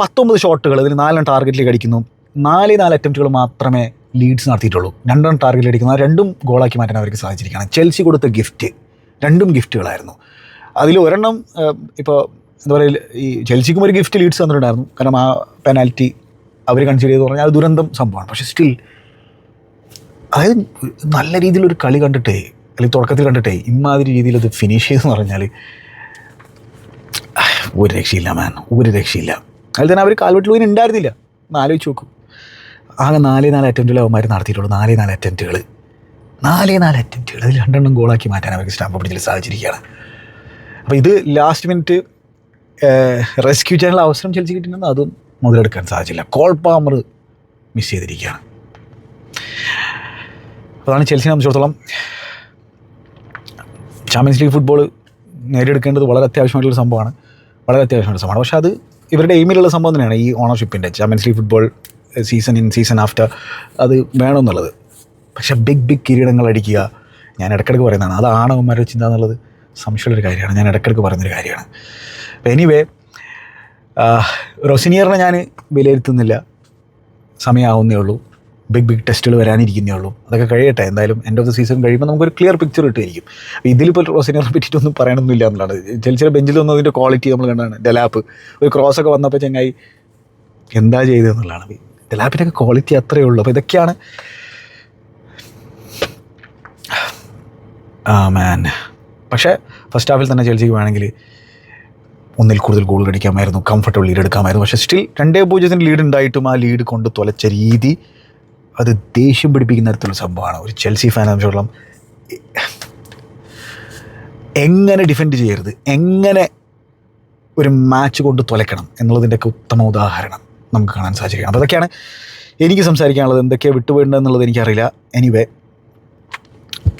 പത്തൊമ്പത് ഷോട്ടുകൾ ഇതിൽ നാലെണ്ണം ടാർഗറ്റിലേക്ക് അടിക്കുന്നു. നാല് നാല് അറ്റംപ്റ്റുകൾ മാത്രമേ ലീഡ്സ് നടത്തിയിട്ടുള്ളൂ. രണ്ടെണ്ണം ടാർഗറ്റിൽ അടിക്കുന്നു. രണ്ടും ഗോളാക്കി മാറ്റാൻ അവർക്ക് സാധിച്ചിരിക്കുകയാണ്. ചെൽസി കൊടുത്ത ഗിഫ്റ്റ് രണ്ടും ഗിഫ്റ്റുകളായിരുന്നു. അതിൽ ഒരെണ്ണം ഇപ്പോൾ എന്താ പറയുക ഈ ചെൽസിക്കും ഒരു ഗിഫ്റ്റ് ലീഡ്സ് തന്നിട്ടുണ്ടായിരുന്നു. കാരണം ആ പെനാൽറ്റി അവർ കൺസിഡർ ചെയ്ത് പറഞ്ഞാൽ അത് ദുരന്തം സംഭവമാണ്. പക്ഷേ സ്റ്റിൽ അതായത് നല്ല രീതിയിലൊരു കളി കണ്ടിട്ടേ അല്ലെങ്കിൽ തുടക്കത്തിൽ കണ്ടിട്ടേ ഇമാതിരി രീതിയിൽ അത് ഫിനിഷ് ചെയ്തെന്ന് പറഞ്ഞാൽ ഒരു രക്ഷയില്ല മാൻ ഒരു രക്ഷയില്ല. അതിൽ തന്നെ അവർ കാൽവെട്ടിൽ പോയി ഉണ്ടായിരുന്നില്ല. ഒന്ന് ആലോചിച്ച് നോക്കും. ആകെ നാലേ നാല് അറ്റംപ്റ്റുകൾ അവന്മാർ നടത്തിയിട്ടുള്ളൂ നാലേ നാല് അറ്റംപ്റ്റുകൾ നാലേ നാല് അറ്റംപ്റ്റുകൾ അതിൽ രണ്ടെണ്ണം ഗോളാക്കി മാറ്റാൻ അവർക്ക് സ്റ്റാമ്പ് പിടിച്ചിൽ സാധിച്ചിരിക്കുകയാണ്. അപ്പോൾ ഇത് ലാസ്റ്റ് മിനിറ്റ് റെസ്ക്യൂ ചെയ്യാനുള്ള അവസരം ചെലിച്ച് കിട്ടുന്നത് അതും മുതലെടുക്കാൻ സാധിച്ചില്ല. കോൾ പാമർ മിസ് ചെയ്തിരിക്കുകയാണ്. അതാണ് ചെൽസിനെ സംബന്ധിച്ചിടത്തോളം ചാമ്പ്യൻസ് ലീഗ് ഫുട്ബോൾ നേടിയെടുക്കേണ്ടത് വളരെ അത്യാവശ്യമായിട്ടുള്ള സംഭവമാണ്. വളരെ അത്യാവശ്യമായിട്ടുള്ള സംഭവമാണ്. പക്ഷേ അത് ഇവരുടെ എയിമിലുള്ള സംഭവം തന്നെയാണ് ഈ ഓണർഷിപ്പിന്റെ Champions League football season in season after അത് വേണമെന്നുള്ളത്. പക്ഷേ ബിഗ് ബിഗ് കിരീടങ്ങൾ അടിക്കുക ഞാൻ ഇടയ്ക്കിടയ്ക്ക് പറയുന്നതാണ്. അതാണ് അവന്മാരുടെ ചിന്ത എന്നുള്ളത് സംശയമുള്ളൊരു കാര്യമാണ്. ഞാൻ ഇടയ്ക്കിടയ്ക്ക് പറയുന്നൊരു കാര്യമാണ്. എനിവേ റൊസിനിയറിനെ ഞാൻ വിലയിരുത്തുന്നില്ല. സമയമാവുന്നേ ഉള്ളൂ. ബിഗ് ബിഗ് ടെസ്റ്റുകൾ വരാനിരിക്കുന്നേ ഉള്ളൂ. അതൊക്കെ കഴിയട്ടെ. എന്തായാലും എൻഡ് ഓഫ് ദി സീസൺ കഴിയുമ്പോൾ നമുക്കൊരു ക്ലിയർ പിക്ചർ കിട്ടുമായിരിക്കും. ഇതിലിപ്പോൾ റോസിനിയറിനെ പറ്റിയിട്ടൊന്നും പറയണമെന്നില്ല എന്നുള്ളതാണ്. ചില ബെഞ്ചിൽ വന്നു അതിന്റെ ക്വാളിറ്റി നമ്മൾ കണ്ടാണ്. ഡെലാപ്പ്. ഒരു ക്രോസ് ഒക്കെ വന്നപ്പോൾ ചങ്ങായി എന്താ ചെയ്തതെന്നുള്ളതാണ് ഡെലാപ്പിന്റെയൊക്കെ ക്വാളിറ്റി അത്രയേ ഉള്ളൂ. അപ്പോൾ ഇതൊക്കെയാണ് മാൻ പക്ഷേ ഫസ്റ്റ് ഹാഫിൽ തന്നെ ചെൽസിക്ക് വേണമെങ്കിൽ ഒന്നിൽ കൂടുതൽ ഗോൾ അടിക്കാമായിരുന്നു കംഫർട്ടബിൾ ലീഡ് എടുക്കാമായിരുന്നു. പക്ഷേ സ്റ്റിൽ രണ്ടേ പൂജ്യത്തിന് ലീഡ് ഉണ്ടായിട്ടും ആ ലീഡ് കൊണ്ട് തുലച്ച രീതി അത് ദേഷ്യം പിടിപ്പിക്കുന്ന തരത്തിലുള്ള സംഭവമാണ്. ഒരു ചെൽസി ഫാൻ സംബന്ധിച്ചോളം എങ്ങനെ ഡിഫെൻഡ് ചെയ്യരുത് എങ്ങനെ ഒരു മാച്ച് കൊണ്ട് തുലയ്ക്കണം എന്നുള്ളതിന്റെയൊക്കെ ഉത്തമ ഉദാഹരണം നമുക്ക് കാണാൻ സാധിക്കുകയാണ്. അപ്പോൾ അതൊക്കെയാണ് എനിക്ക് സംസാരിക്കാനുള്ളത്. എന്തൊക്കെയാണ് വിട്ടുപോയിട്ടുണ്ടെന്നുള്ളത് എനിക്കറിയില്ല. എനിവേ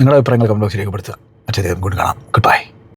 നിങ്ങളുടെ അഭിപ്രായങ്ങൾ കമന്റ് ബോക്സിലേക്ക് രേഖപ്പെടുത്തുക മറ്റേ കൊണ്ട് കാണാം. Good bye